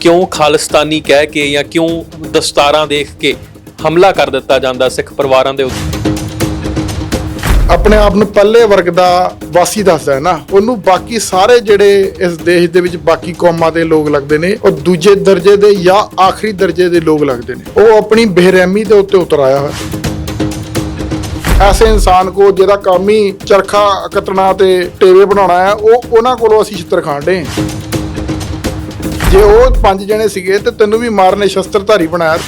ਕਿਉਂ ਖਾਲਿਸਤਾਨੀ ਕਹਿ ਕੇ ਜਾਂ ਕਿਉਂ ਦਸਤਾਰਾਂ ਦੇਖ ਕੇ ਹਮਲਾ ਕਰ ਦਿੱਤਾ ਜਾਂਦਾ ਸਿੱਖ ਪਰਿਵਾਰਾਂ ਦੇ ਉੱਤੇ? ਆਪਣੇ ਆਪ ਨੂੰ ਪੱਲੇ ਵਰਗ ਦਾ ਵਾਸੀ ਦੱਸਦਾ ਹੈ ਨਾ, ਉਹਨੂੰ ਬਾਕੀ ਸਾਰੇ ਜਿਹੜੇ ਇਸ ਦੇਸ਼ ਦੇ ਵਿੱਚ ਬਾਕੀ ਕੌਮਾਂ ਦੇ ਲੋਕ ਲੱਗਦੇ ਨੇ, ਉਹ ਦੂਜੇ ਦਰਜੇ ਦੇ ਜਾਂ ਆਖਰੀ ਦਰਜੇ ਦੇ ਲੋਕ ਲੱਗਦੇ ਨੇ। ਉਹ ਆਪਣੀ ਬੇਰਹਿਮੀ ਦੇ ਉੱਤੇ ਉਤਰ ਆਇਆ ਹੋਇਆ। ਐਸੇ ਇਨਸਾਨ ਕੋ ਜਿਹਦਾ ਕੰਮ ਹੀ ਚਰਖਾ ਕਤਣਾ ਤੇ ਟੇਵੇ ਬਣਾਉਣਾ ਹੈ, ਉਹ ਉਹਨਾਂ ਕੋਲੋਂ ਅਸੀਂ ਛਿੱਤਰ ਖਾਂਡੇ ਜੇ ਉਹ ਪੰਜ ਜਣੇ ਸੀਗੇ ਤੇ ਤੈਨੂੰ ਵੀ ਮਾਰਨੇ ਸ਼ਸਤਰਧਾਰੀ ਬਣਾਇਆ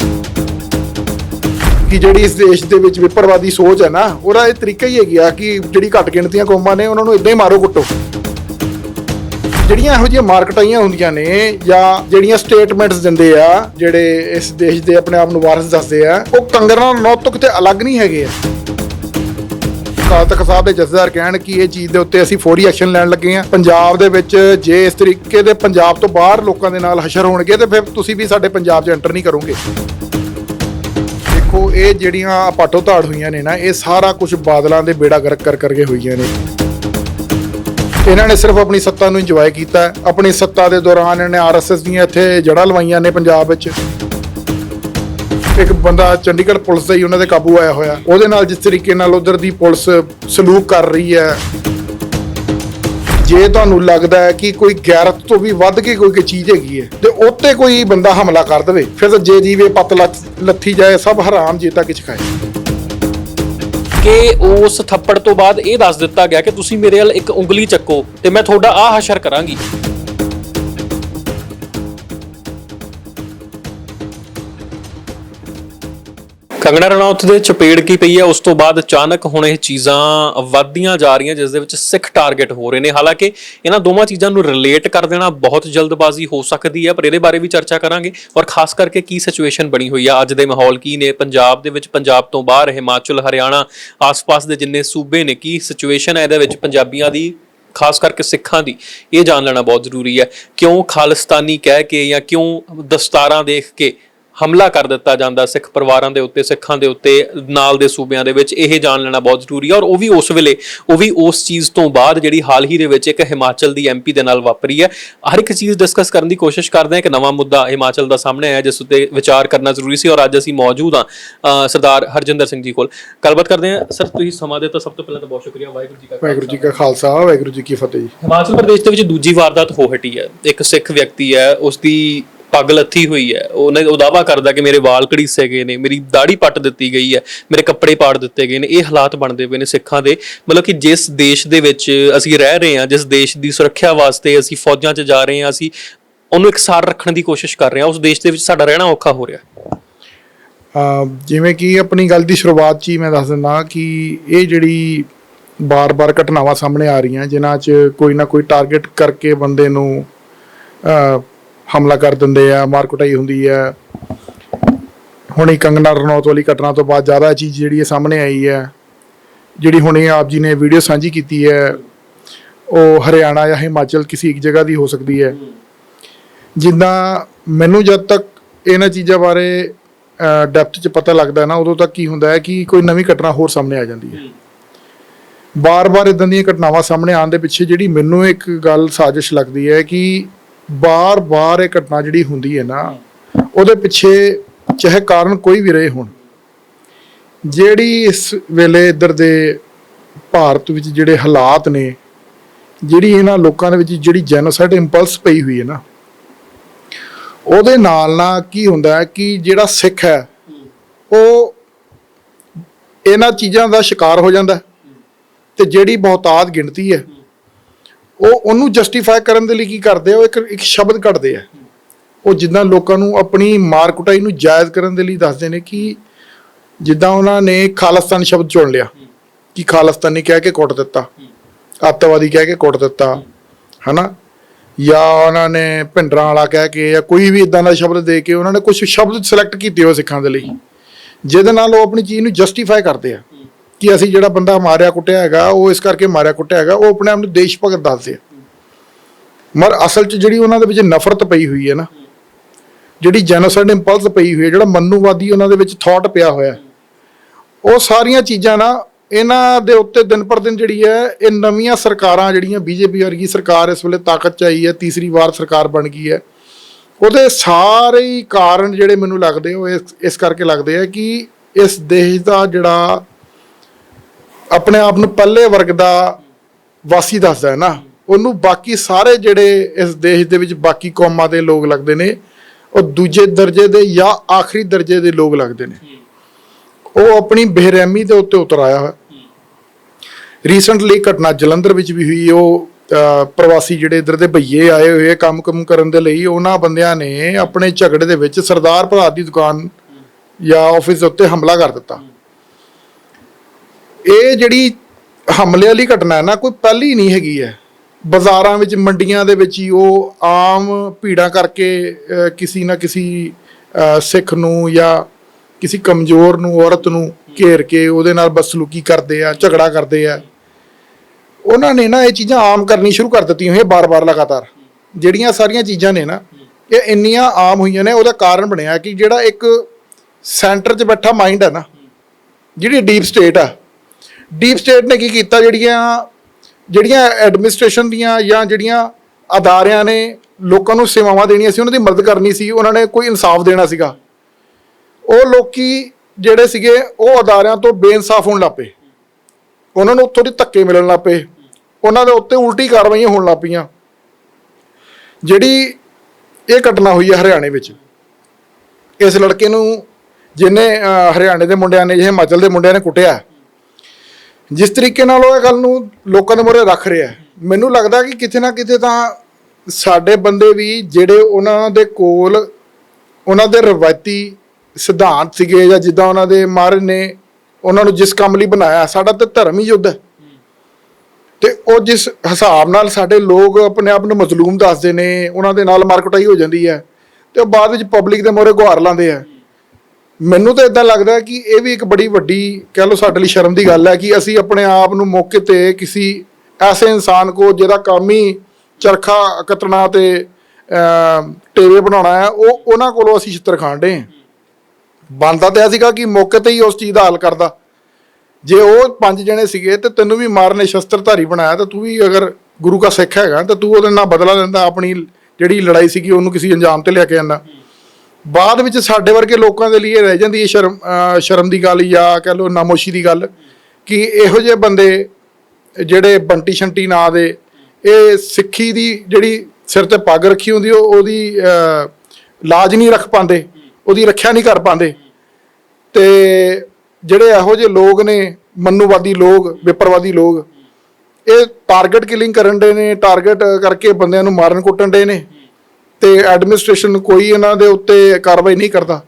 ਕਿ ਜਿਹੜੀ ਇਸ ਦੇਸ਼ ਦੇ ਵਿੱਚ ਵਿਪਰਵਾਦੀ ਸੋਚ ਹੈ ਨਾ, ਉਹਦਾ ਇਹ ਤਰੀਕਾ ਹੀ ਹੈਗਾ ਕਿ ਜਿਹੜੀ ਘੱਟ ਗਿਣਤੀਆਂ ਕੌਮਾਂ ਨੇ, ਉਹਨਾਂ ਨੂੰ ਇਦਾਂ ਹੀ ਮਾਰੋ ਕੁੱਟੋ। ਜਿਹੜੀਆਂ ਇਹੋ ਜਿਹੀਆਂ ਮਾਰਕਟਾਈਆਂ ਹੁੰਦੀਆਂ ਨੇ, ਜਾਂ ਜਿਹੜੀਆਂ ਸਟੇਟਮੈਂਟਸ ਦਿੰਦੇ ਆ, ਜਿਹੜੇ ਇਸ ਦੇਸ਼ ਦੇ ਆਪਣੇ ਆਪ ਨੂੰ ਵਾਰਸ ਦੱਸਦੇ ਆ, ਉਹ ਕੰਗਰਾਂ ਨੌਤਕ ਤੇ ਅਲੱਗ ਨਹੀਂ ਹੈਗੇ ਆ। ਅਕਾਲ ਤਖਤ ਸਾਹਿਬ ਦੇ ਜਥੇਦਾਰ ਕਹਿਣ ਕਿ ਇਹ ਚੀਜ਼ ਦੇ ਉੱਤੇ ਅਸੀਂ ਫੌਰੀ ਐਕਸ਼ਨ ਲੈਣ ਲੱਗੇ ਆ ਪੰਜਾਬ ਦੇ ਵਿੱਚ ਜੇ ਇਸ ਤਰੀਕੇ ਦੇ ਪੰਜਾਬ ਤੋਂ ਬਾਹਰ ਲੋਕਾਂ ਦੇ ਨਾਲ ਹਸ਼ਰ ਹੋਣਗੇ ਤੇ ਫਿਰ ਤੁਸੀਂ ਵੀ ਸਾਡੇ ਪੰਜਾਬ 'ਚ ਐਂਟਰ ਨਹੀਂ ਕਰੋਗੇ। ਦੇਖੋ, ਇਹ ਜਿਹੜੀਆਂ ਪਾਟੋ ਧਾੜ ਹੋਈਆਂ ਨੇ ਨਾ, ਇਹ ਸਾਰਾ ਕੁਝ ਬਾਦਲਾਂ ਦੇ ਬੇੜਾ ਗਰਕ ਕਰ ਕਰਕੇ ਹੋਈਆਂ ਨੇ। ਇਹਨਾਂ ਨੇ ਸਿਰਫ ਆਪਣੀ ਸੱਤਾ ਨੂੰ ਇੰਜੋਏ ਕੀਤਾ। ਆਪਣੀ ਸੱਤਾ ਦੇ ਦੌਰਾਨ ਇਹਨਾਂ ਨੇ ਆਰਐਸਐਸ ਦੀਆਂ ਇੱਥੇ ਜੜ੍ਹਾਂ ਲਵਾਈਆਂ ਨੇ ਪੰਜਾਬ ਵਿੱਚ। ਇੱਕ ਬੰਦਾ ਚੰਡੀਗੜ੍ਹ ਪੁਲਿਸ ਦਾ ਹੀ ਉਹਨਾਂ ਦੇ ਕਾਬੂ ਆਇਆ ਹੋਇਆ। ਉਹਦੇ ਨਾਲ ਜਿਸ ਤਰੀਕੇ ਨਾਲ ਉਧਰ ਦੀ ਪੁਲਿਸ ਸਲੂਕ ਕਰ ਰਹੀ ਹੈ। ਜੇ ਤੁਹਾਨੂੰ ਲੱਗਦਾ ਹੈ ਕਿ ਕੋਈ ਗੈਰਤ ਤੋਂ ਵੀ ਵੱਧ ਕੇ ਕੋਈ ਕੋਈ ਚੀਜ਼ ਹੈਗੀ ਹੈ, ਤੇ ਉੱਤੇ ਕੋਈ ਬੰਦਾ ਹਮਲਾ ਕਰ ਦੇਵੇ, ਫਿਰ ਤਾਂ ਜੇ ਜੀਵੇ ਪੱਤ ਲੱਥ- ਲੱਥੀ ਜਾਏ, ਸਭ ਹਰਾਮ ਜੇ ਤਾਂ ਖਾਏ। ਕਿ ਉਸ ਥੱਪੜ ਤੋਂ ਬਾਅਦ ਇਹ ਦੱਸ ਦਿੱਤਾ ਗਿਆ ਕਿ ਤੁਸੀਂ ਮੇਰੇ ਵੱਲ ਇੱਕ ਉਂਗਲੀ ਚੱਕੋ, ਤੇ ਮੈਂ ਤੁਹਾਡਾ ਆਹ ਹਸ਼ਰ ਕਰਾਂਗੀ। ਕੰਗਣਾ ਰਣੌਤ ਦੇ ਚਪੇੜ ਕੀ ਪਈ ਹੈ, ਉਸ ਤੋਂ ਬਾਅਦ ਅਚਾਨਕ ਹੁਣ ਇਹ ਚੀਜ਼ਾਂ ਵੱਧਦੀਆਂ ਜਾ ਰਹੀਆਂ, ਜਿਸ ਦੇ ਵਿੱਚ ਸਿੱਖ ਟਾਰਗੇਟ ਹੋ ਰਹੇ ਨੇ। ਹਾਲਾਂਕਿ ਇਹਨਾਂ ਦੋਵਾਂ ਚੀਜ਼ਾਂ ਨੂੰ ਰਿਲੇਟ ਕਰ ਦੇਣਾ ਬਹੁਤ ਜਲਦਬਾਜ਼ੀ ਹੋ ਸਕਦੀ ਹੈ, ਪਰ ਇਹਦੇ ਬਾਰੇ ਵੀ ਚਰਚਾ ਕਰਾਂਗੇ ਔਰ ਖਾਸ ਕਰਕੇ ਕੀ ਸਿਚੁਏਸ਼ਨ ਬਣੀ ਹੋਈ ਹੈ ਅੱਜ ਦੇ ਮਾਹੌਲ ਕੀ ਨੇ? ਪੰਜਾਬ ਦੇ ਵਿੱਚ ਪੰਜਾਬ ਤੋਂ ਬਾਹਰ, ਹਿਮਾਚਲ, ਹਰਿਆਣਾ ਆਸ-ਪਾਸ ਦੇ ਜਿੰਨੇ ਸੂਬੇ ਨੇ, ਕੀ ਸਿਚੁਏਸ਼ਨ ਹੈ ਇਹਦੇ ਵਿੱਚ ਪੰਜਾਬੀਆਂ ਦੀ, ਖਾਸ ਕਰਕੇ ਸਿੱਖਾਂ ਦੀ? ਇਹ ਜਾਣ ਲੈਣਾ ਬਹੁਤ ਜ਼ਰੂਰੀ ਹੈ। ਕਿਉਂ ਖਾਲਿਸਤਾਨੀ ਕਹਿ ਕੇ ਜਾਂ ਕਿਉਂ ਦਸਤਾਰਾਂ ਦੇਖ ਕੇ ਹਮਲਾ ਕਰ ਦਿੱਤਾ ਜਾਂਦਾ ਸਿੱਖ ਪਰਿਵਾਰਾਂ ਦੇ ਉੱਤੇ ਸਿੱਖਾਂ ਦੇ ਉੱਤੇ ਨਾਲ ਦੇ ਸੂਬਿਆਂ ਦੇ ਵਿੱਚ। ਇਹ ਜਾਣ ਲੈਣਾ ਬਹੁਤ ਜ਼ਰੂਰੀ ਹੈ ਔਰ ਉਹ ਵੀ ਉਸ ਵੇਲੇ ਉਹ ਵੀ ਉਸ ਚੀਜ਼ ਤੋਂ ਬਾਅਦ ਜਿਹੜੀ ਹਾਲ ਹੀ ਦੇ ਵਿੱਚ ਇੱਕ ਹਿਮਾਚਲ ਦੀ ਐਮਪੀ ਦੇ ਨਾਲ ਵਾਪਰੀ ਹੈ। ਹਰ ਇੱਕ ਚੀਜ਼ ਡਿਸਕਸ ਕਰਨ ਦੀ ਕੋਸ਼ਿਸ਼ ਕਰਦੇ ਹਾਂ ਕਿ ਨਵਾਂ ਮੁੱਦਾ ਹਿਮਾਚਲ ਦਾ ਸਾਹਮਣੇ ਆਇਆ ਜਿਸ ਉੱਤੇ ਵਿਚਾਰ ਕਰਨਾ ਜ਼ਰੂਰੀ ਸੀ ਔਰ ਅੱਜ ਅਸੀਂ ਮੌਜੂਦ ਹਾਂ ਸਰਦਾਰ ਹਰਜਿੰਦਰ ਸਿੰਘ ਜੀ ਕੋਲ। ਗੱਲਬਾਤ ਕਰਦੇ ਹਾਂ। ਸਰ ਤੁਸੀਂ ਸਮਾਂ ਦਿੱਤਾ ਸਭ ਤੋਂ ਪਹਿਲਾਂ ਤਾਂ ਬਹੁਤ ਸ਼ੁਕਰੀਆ। ਵਾਹਿਗੁਰੂ ਜੀ ਕਾ ਵਾਹਿਗੁਰੂ ਜੀ ਕਾ ਖਾਲਸਾ ਵਾਹਿਗੁਰੂ ਜੀ ਕੀ ਫਤਿਹ। ਹਿਮਾਚਲ ਪ੍ਰਦੇਸ਼ ਦੇ ਵਿੱਚ ਦੂਜੀ ਵਾਰਦਾਤ ਹੋ ਹਟੀ ਹੈ। ਇੱਕ ਸਿੱਖ ਵਿਅਕਤੀ ਹੈ ਉਸ ਦੀ ਪੱਗ ਲੱਥੀ ਹੋਈ ਹੈ। ਉਹਨੇ ਉਹ ਦਾਵਾ ਕਰਦਾ ਕਿ ਮੇਰੇ ਵਾਲ ਕੜੀਸੇ ਗਏ ਨੇ, ਮੇਰੀ ਦਾੜੀ ਪੱਟ ਦਿੱਤੀ ਗਈ ਹੈ, ਮੇਰੇ ਕੱਪੜੇ ਪਾੜ ਦਿੱਤੇ ਗਏ ਨੇ। ਇਹ ਹਾਲਾਤ ਬਣਦੇ ਪਏ ਨੇ ਸਿੱਖਾਂ ਦੇ। ਮਤਲਬ ਕਿ ਜਿਸ ਦੇਸ਼ ਦੇ ਵਿੱਚ ਅਸੀਂ ਰਹਿ ਰਹੇ ਹਾਂ, ਜਿਸ ਦੇਸ਼ ਦੀ ਸੁਰੱਖਿਆ ਵਾਸਤੇ ਅਸੀਂ ਫੌਜਾਂ 'ਚ ਜਾ ਰਹੇ ਹਾਂ, ਅਸੀਂ ਉਹਨੂੰ ਇਕਸਾਰ ਰੱਖਣ ਦੀ ਕੋਸ਼ਿਸ਼ ਕਰ ਰਹੇ ਹਾਂ, ਉਸ ਦੇਸ਼ ਦੇ ਵਿੱਚ ਸਾਡਾ ਰਹਿਣਾ ਔਖਾ ਹੋ ਰਿਹਾ ਜਿਵੇਂ ਕਿ ਆਪਣੀ ਗੱਲ ਦੀ ਸ਼ੁਰੂਆਤ 'ਚ ਹੀ ਮੈਂ ਦੱਸ ਦਿੰਦਾ ਕਿ ਇਹ ਜਿਹੜੀ ਬਾਰ-ਬਾਰ ਘਟਨਾਵਾਂ ਸਾਹਮਣੇ ਆ ਰਹੀਆਂ, ਜਿਨ੍ਹਾਂ 'ਚ ਕੋਈ ਨਾ ਕੋਈ ਟਾਰਗੇਟ ਕਰਕੇ ਬੰਦੇ ਨੂੰ ਹਮਲਾ ਕਰ ਦਿੰਦੇ ਆ, ਮਾਰ ਕੁਟਾਈ ਹੁੰਦੀ ਹੈ ਹੁਣੀ ਕੰਗਨਾ ਰਣੌਤ ਵਾਲੀ ਘਟਨਾ ਤੋਂ ਬਾਅਦ ਜ਼ਿਆਦਾ ਚੀਜ਼ ਜਿਹੜੀ ਹੈ ਸਾਹਮਣੇ ਆਈ ਹੈ ਜਿਹੜੀ ਹੁਣੇ ਆਪ ਜੀ ਨੇ ਵੀਡੀਓ ਸਾਂਝੀ ਕੀਤੀ ਹੈ ਉਹ ਹਰਿਆਣਾ ਜਾਂ ਹਿਮਾਚਲ ਕਿਸੇ ਇੱਕ ਜਗ੍ਹਾ ਦੀ ਹੋ ਸਕਦੀ ਹੈ। ਜਿੱਦਾਂ ਮੈਨੂੰ ਜਦ ਤੱਕ ਇਹਨਾਂ ਚੀਜ਼ਾਂ ਬਾਰੇ ਡੈਪਥ 'ਚ ਪਤਾ ਲੱਗਦਾ ਨਾ, ਉਦੋਂ ਤੱਕ ਕੀ ਹੁੰਦਾ ਹੈ ਕਿ ਕੋਈ ਨਵੀਂ ਘਟਨਾ ਹੋਰ ਸਾਹਮਣੇ ਆ ਜਾਂਦੀ ਹੈ। ਬਾਰ-ਬਾਰ ਇਦਾਂ ਦੀਆਂ ਘਟਨਾਵਾਂ ਸਾਹਮਣੇ ਆਉਣ ਦੇ ਪਿੱਛੇ ਜਿਹੜੀ ਮੈਨੂੰ ਇੱਕ ਗੱਲ ਸਾਜ਼ਿਸ਼ ਲੱਗਦੀ ਹੈ ਕਿ ਬਾਰ-ਬਾਰ ਇਹ ਘਟਨਾ ਜਿਹੜੀ ਹੁੰਦੀ ਹੈ ਨਾ, ਉਹਦੇ ਪਿੱਛੇ ਚਾਹੇ ਕਾਰਨ ਕੋਈ ਵੀ ਰਹੇ ਹੋਣ, ਜਿਹੜੀ ਇਸ ਵੇਲੇ ਇੱਧਰ ਦੇ ਭਾਰਤ ਵਿੱਚ ਜਿਹੜੇ ਹਾਲਾਤ ਨੇ, ਜਿਹੜੀ ਇਹਨਾਂ ਲੋਕਾਂ ਦੇ ਵਿੱਚ ਜਿਹੜੀ ਜੈਨੋਸਾਈਡ ਇੰਪਲਸ ਪਈ ਹੋਈ ਹੈ ਨਾ, ਉਹਦੇ ਨਾਲ ਨਾ ਕੀ ਹੁੰਦਾ ਹੈ ਕਿ ਜਿਹੜਾ ਸਿੱਖ ਹੈ, ਉਹ ਇਹਨਾਂ ਚੀਜ਼ਾਂ ਦਾ ਸ਼ਿਕਾਰ ਹੋ ਜਾਂਦਾ ਹੈ ਤੇ ਜਿਹੜੀ ਬਹੁਤਾਤ ਗਿਣਤੀ ਹੈ ਉਹ ਉਹਨੂੰ ਜਸਟੀਫਾਈ ਕਰਨ ਦੇ ਲਈ ਕੀ ਕਰਦੇ ਆ, ਉਹ ਇੱਕ ਇੱਕ ਸ਼ਬਦ ਕੱਢਦੇ ਆ। ਉਹ ਜਿੱਦਾਂ ਲੋਕਾਂ ਨੂੰ ਆਪਣੀ ਮਾਰ ਕੁਟਾਈ ਨੂੰ ਜਾਇਜ਼ ਕਰਨ ਦੇ ਲਈ ਦੱਸਦੇ ਨੇ ਕਿ ਜਿੱਦਾਂ ਉਹਨਾਂ ਨੇ ਖਾਲਿਸਤਾਨ ਸ਼ਬਦ ਚੁਣ ਲਿਆ, ਕਿ ਖਾਲਿਸਤਾਨੀ ਕਹਿ ਕੇ ਕੁੱਟ ਦਿੱਤਾ, ਅੱਤਵਾਦੀ ਕਹਿ ਕੇ ਕੁੱਟ ਦਿੱਤਾ, ਹਨਾ? ਜਾਂ ਉਹਨਾਂ ਨੇ ਭਿੰਡਰਾਂ ਵਾਲਾ ਕਹਿ ਕੇ ਜਾਂ ਕੋਈ ਵੀ ਇਦਾਂ ਦਾ ਸ਼ਬਦ ਦੇ ਕੇ ਉਹਨਾਂ ਨੇ ਕੁਝ ਸ਼ਬਦ ਸਿਲੈਕਟ ਕੀਤੇ ਹੋ ਸਿੱਖਾਂ ਦੇ ਲਈ, ਜਿਹਦੇ ਨਾਲ ਉਹ ਆਪਣੀ ਚੀਜ਼ ਨੂੰ ਜਸਟੀਫਾਈ ਕਰਦੇ ਆ। ਕਿ ਅਸੀਂ ਜਿਹੜਾ ਬੰਦਾ ਮਾਰਿਆ ਕੁੱਟਿਆ ਹੈਗਾ, ਉਹ ਇਸ ਕਰਕੇ ਮਾਰਿਆ ਕੁੱਟਿਆ ਹੈਗਾ, ਉਹ ਆਪਣੇ ਆਪ ਨੂੰ ਦੇਸ਼ ਭਗਤ ਦੱਸਦੇ ਆ। ਮਰ ਅਸਲ 'ਚ ਜਿਹੜੀ ਉਹਨਾਂ ਦੇ ਵਿੱਚ ਨਫ਼ਰਤ ਪਈ ਹੋਈ ਹੈ ਨਾ, ਜਿਹੜੀ ਜੈਨੋਸਾਈਡ ਇੰਪਲਸ ਪਈ ਹੋਈ ਹੈ, ਜਿਹੜਾ ਮਨੂਵਾਦੀ ਉਹਨਾਂ ਦੇ ਵਿੱਚ ਥਾਟ ਪਿਆ ਹੋਇਆ, ਉਹ ਸਾਰੀਆਂ ਚੀਜ਼ਾਂ ਨਾ ਇਹਨਾਂ ਦੇ ਉੱਤੇ ਦਿਨ ਪਰ ਦਿਨ ਜਿਹੜੀ ਹੈ, ਇਹ ਨਵੀਆਂ ਸਰਕਾਰਾਂ ਜਿਹੜੀਆਂ ਬੀਜੇਪੀ ਵਰਗੀ ਸਰਕਾਰ ਇਸ ਵੇਲੇ ਤਾਕਤ ਚ ਆਈ ਹੈ, ਤੀਸਰੀ ਵਾਰ ਸਰਕਾਰ ਬਣ ਗਈ ਹੈ, ਉਹਦੇ ਸਾਰੇ ਹੀ ਕਾਰਨ ਜਿਹੜੇ ਮੈਨੂੰ ਲੱਗਦੇ ਉਹ ਇਸ ਇਸ ਕਰਕੇ ਲੱਗਦੇ ਆ ਕਿ ਇਸ ਦੇਸ਼ ਦਾ ਜਿਹੜਾ ਆਪਣੇ ਆਪ ਨੂੰ ਪੱਲੇ ਵਰਗ ਦਾ ਵਾਸੀ ਦੱਸਦਾ ਹੈ ਨਾ। ਉਹਨੂੰ ਬਾਕੀ ਸਾਰੇ ਜਿਹੜੇ ਇਸ ਦੇਸ਼ ਦੇ ਵਿੱਚ ਬਾਕੀ ਕੌਮਾਂ ਦੇ ਲੋਕ ਲੱਗਦੇ ਨੇ, ਉਹ ਦੂਜੇ ਦਰਜੇ ਦੇ ਜਾਂ ਆਖਰੀ ਦਰਜੇ ਦੇ ਲੋਕ ਲੱਗਦੇ ਨੇ। ਉਹ ਆਪਣੀ ਬੇਰਹਿਮੀ ਦੇ ਉੱਤੇ ਉਤਰ ਆਇਆ ਹੋਇਆ। ਰੀਸੈਂਟਲੀ ਘਟਨਾ ਜਲੰਧਰ ਵਿੱਚ ਵੀ ਹੋਈ। ਉਹ ਪ੍ਰਵਾਸੀ ਜਿਹੜੇ ਇਧਰ ਦੇ ਭਈਏ ਆਏ ਹੋਏ ਕੰਮ ਕੰਮ ਕਰਨ ਦੇ ਲਈ, ਉਹਨਾਂ ਬੰਦਿਆਂ ਨੇ ਆਪਣੇ ਝਗੜੇ ਦੇ ਵਿੱਚ ਸਰਦਾਰ ਭਰਾ ਦੀ ਦੁਕਾਨ ਜਾਂ ਆਫਿਸ ਦੇ ਉੱਤੇ ਹਮਲਾ ਕਰ ਦਿੱਤਾ। ਇਹ ਜਿਹੜੀ ਹਮਲੇ ਵਾਲੀ ਘਟਨਾ ਹੈ ਨਾ, ਕੋਈ ਪਹਿਲੀ ਨਹੀਂ ਹੈਗੀ ਹੈ। ਬਾਜ਼ਾਰਾਂ ਵਿੱਚ, ਮੰਡੀਆਂ ਦੇ ਵਿੱਚ ਹੀ ਉਹ ਆਮ ਭੀੜਾਂ ਕਰਕੇ ਕਿਸੇ ਨਾ ਕਿਸੇ ਸਿੱਖ ਨੂੰ ਜਾਂ ਕਿਸੇ ਕਮਜ਼ੋਰ ਨੂੰ, ਔਰਤ ਨੂੰ ਘੇਰ ਕੇ ਉਹਦੇ ਨਾਲ ਬਸਲੂਕੀ ਕਰਦੇ ਆ, ਝਗੜਾ ਕਰਦੇ ਆ। ਉਹਨਾਂ ਨੇ ਨਾ ਇਹ ਚੀਜ਼ਾਂ ਆਮ ਕਰਨੀ ਸ਼ੁਰੂ ਕਰ ਦਿੱਤੀਆਂ ਹੋਈਆਂ ਬਾਰ-ਬਾਰ ਲਗਾਤਾਰ। ਜਿਹੜੀਆਂ ਸਾਰੀਆਂ ਚੀਜ਼ਾਂ ਨੇ ਨਾ, ਇਹ ਇੰਨੀਆਂ ਆਮ ਹੋਈਆਂ ਨੇ, ਉਹਦਾ ਕਾਰਨ ਬਣਿਆ ਕਿ ਜਿਹੜਾ ਇੱਕ ਸੈਂਟਰ 'ਚ ਬੈਠਾ ਮਾਈਂਡ ਹੈ ਨਾ, ਜਿਹੜੀ ਡੀਪ ਸਟੇਟ ਆ ਡੀਪ ਸਟੇਟ ਨੇ ਕੀ ਕੀਤਾ? ਜਿਹੜੀਆਂ ਜਿਹੜੀਆਂ ਐਡਮਿਨਿਸਟ੍ਰੇਸ਼ਨ ਦੀਆਂ ਜਾਂ ਜਿਹੜੀਆਂ ਅਦਾਰਿਆਂ ਨੇ ਲੋਕਾਂ ਨੂੰ ਸੇਵਾਵਾਂ ਦੇਣੀਆਂ ਸੀ, ਉਹਨਾਂ ਦੀ ਮਦਦ ਕਰਨੀ ਸੀ, ਉਹਨਾਂ ਨੇ ਕੋਈ ਇਨਸਾਫ ਦੇਣਾ ਸੀਗਾ। ਉਹ ਲੋਕੀ ਜਿਹੜੇ ਸੀਗੇ, ਉਹ ਅਦਾਰਿਆਂ ਤੋਂ ਬੇਇਨਸਾਫ ਹੋਣ ਲੱਪੇ ਉਹਨਾਂ ਨੂੰ ਉੱਥੋਂ ਦੀ ਧੱਕੇ ਮਿਲਣ ਲੱਪੇ ਉਹਨਾਂ ਦੇ ਉੱਤੇ ਉਲਟੀ ਕਾਰਵਾਈਆਂ ਹੋਣ ਲੱਪੀਆਂ ਜਿਹੜੀ ਇਹ ਘਟਨਾ ਹੋਈ ਹੈ ਹਰਿਆਣੇ ਵਿੱਚ, ਇਸ ਲੜਕੇ ਨੂੰ, ਜਿਹਨੇ ਹਰਿਆਣੇ ਦੇ ਮੁੰਡਿਆਂ ਨੇ ਜੇ ਹਿਮਾਚਲ ਦੇ ਮੁੰਡਿਆਂ ਨੇ ਕੁੱਟਿਆ ਜਿਸ ਤਰੀਕੇ ਨਾਲ ਉਹ ਇਹ ਗੱਲ ਨੂੰ ਲੋਕਾਂ ਦੇ ਮੂਹਰੇ ਰੱਖ ਰਿਹਾ ਮੈਨੂੰ ਲੱਗਦਾ ਕਿ ਕਿਤੇ ਨਾ ਕਿਤੇ ਤਾਂ ਸਾਡੇ ਬੰਦੇ ਵੀ ਜਿਹੜੇ ਉਹਨਾਂ ਦੇ ਕੋਲ, ਉਹਨਾਂ ਦੇ ਰਵਾਇਤੀ ਸਿਧਾਂਤ ਸੀਗੇ ਜਾਂ ਜਿੱਦਾਂ ਉਹਨਾਂ ਦੇ ਮਹਾਰਾਜ ਨੇ ਉਹਨਾਂ ਨੂੰ ਜਿਸ ਕੰਮ ਲਈ ਬਣਾਇਆ, ਸਾਡਾ ਤਾਂ ਧਰਮ ਹੀ ਯੁੱਧ ਹੈ। ਤੇ ਉਹ ਜਿਸ ਹਿਸਾਬ ਨਾਲ ਸਾਡੇ ਲੋਕ ਆਪਣੇ ਆਪ ਨੂੰ ਮਜ਼ਲੂਮ ਦੱਸਦੇ ਨੇ, ਉਹਨਾਂ ਦੇ ਨਾਲ ਮਾਰਕਟਾਈ ਹੋ ਜਾਂਦੀ ਹੈ, ਤੇ ਉਹ ਬਾਅਦ ਵਿੱਚ ਪਬਲਿਕ ਦੇ ਮੋਰੇ ਗੁਹਾਰ ਲਾਉਂਦੇ ਆ। ਮੈਨੂੰ ਤਾਂ ਇਦਾਂ ਲੱਗਦਾ ਕਿ ਇਹ ਵੀ ਇੱਕ ਬੜੀ ਵੱਡੀ ਕਹਿ ਲਓ ਸਾਡੇ ਲਈ ਸ਼ਰਮ ਦੀ ਗੱਲ ਹੈ ਕਿ ਅਸੀਂ ਆਪਣੇ ਆਪ ਨੂੰ ਮੌਕੇ ਤੇ ਕਿਸੇ ਐਸੇ ਇਨਸਾਨ ਕੋ ਜਿਹਦਾ ਕੰਮ ਹੀ ਚਰਖਾ ਕਤਰਨਾ ਤੇ ਅਮ, ਟੇਵੇ ਬਣਾਉਣਾ ਹੈ ਉਹ ਉਹਨਾਂ ਕੋਲੋਂ ਅਸੀਂ ਛਿੱਤਰ ਖਾਂਡੇ ਬੰਦਾ ਤੇ ਇਹ ਸੀਗਾ ਕਿ ਮੌਕੇ ਤੇ ਹੀ ਉਸ ਚੀਜ਼ ਦਾ ਹੱਲ ਕਰਦਾ। ਜੇ ਉਹ ਪੰਜ ਜਣੇ ਸੀਗੇ ਤੇ ਤੈਨੂੰ ਵੀ ਮਾਰਨੇ ਸ਼ਸਤਰਧਾਰੀ ਬਣਾਇਆ ਤਾਂ ਤੂੰ ਵੀ ਅਗਰ ਗੁਰੂ ਦਾ ਸਿੱਖ ਹੈਗਾ ਤਾਂ ਤੂੰ ਉਹਦੇ ਨਾਲ ਬਦਲਾ ਲੈਂਦਾ ਆਪਣੀ ਜਿਹੜੀ ਲੜਾਈ ਸੀਗੀ ਉਹਨੂੰ ਕਿਸੇ ਅੰਜਾਮ ਤੇ ਲੈ ਕੇ ਜਾਂਦਾ ਬਾਅਦ ਵਿੱਚ ਸਾਡੇ ਵਰਗੇ ਲੋਕਾਂ ਦੇ ਲਈ ਇਹ ਰਹਿ ਜਾਂਦੀ ਹੈ ਸ਼ਰਮ ਸ਼ਰਮ ਦੀ ਗੱਲ ਜਾਂ ਕਹਿ ਲਓ ਨਾਮੋਸ਼ੀ ਦੀ ਗੱਲ ਕਿ ਇਹੋ ਜਿਹੇ ਬੰਦੇ ਜਿਹੜੇ ਬੰਟੀ ਸ਼ੰਟੀ ਨਾਂ ਦੇ ਇਹ ਸਿੱਖੀ ਦੀ ਜਿਹੜੀ ਸਿਰ ਤੇ ਪੱਗ ਰੱਖੀ ਹੁੰਦੀ ਉਹ ਉਹਦੀ ਅਹ, ਲਾਜ ਨਹੀਂ ਰੱਖ ਪਾਉਂਦੇ ਉਹਦੀ ਰੱਖਿਆ ਨਹੀਂ ਕਰ ਪਾਉਂਦੇ। ਤੇ ਜਿਹੜੇ ਇਹੋ ਜਿਹੇ ਲੋਕ ਨੇ ਮੰਨੂਵਾਦੀ ਲੋਕ ਵਿਪਰਵਾਦੀ ਲੋਕ ਇਹ ਟਾਰਗੇਟ ਕਿਲਿੰਗ ਕਰਨ ਦੇ ਨੇ ਟਾਰਗੇਟ ਕਰਕੇ ਬੰਦਿਆਂ ਨੂੰ ਮਾਰਨ ਕੁੱਟਣ ਦੇ ਨੇ। ਤੇ ਐਡਮਿਨਿਸਟ੍ਰੇਸ਼ਨ ਕੋਈ ਇਹਨਾਂ ਦੇ ਉੱਤੇ ਕਾਰਵਾਈ ਨਹੀਂ ਕਰਦਾ।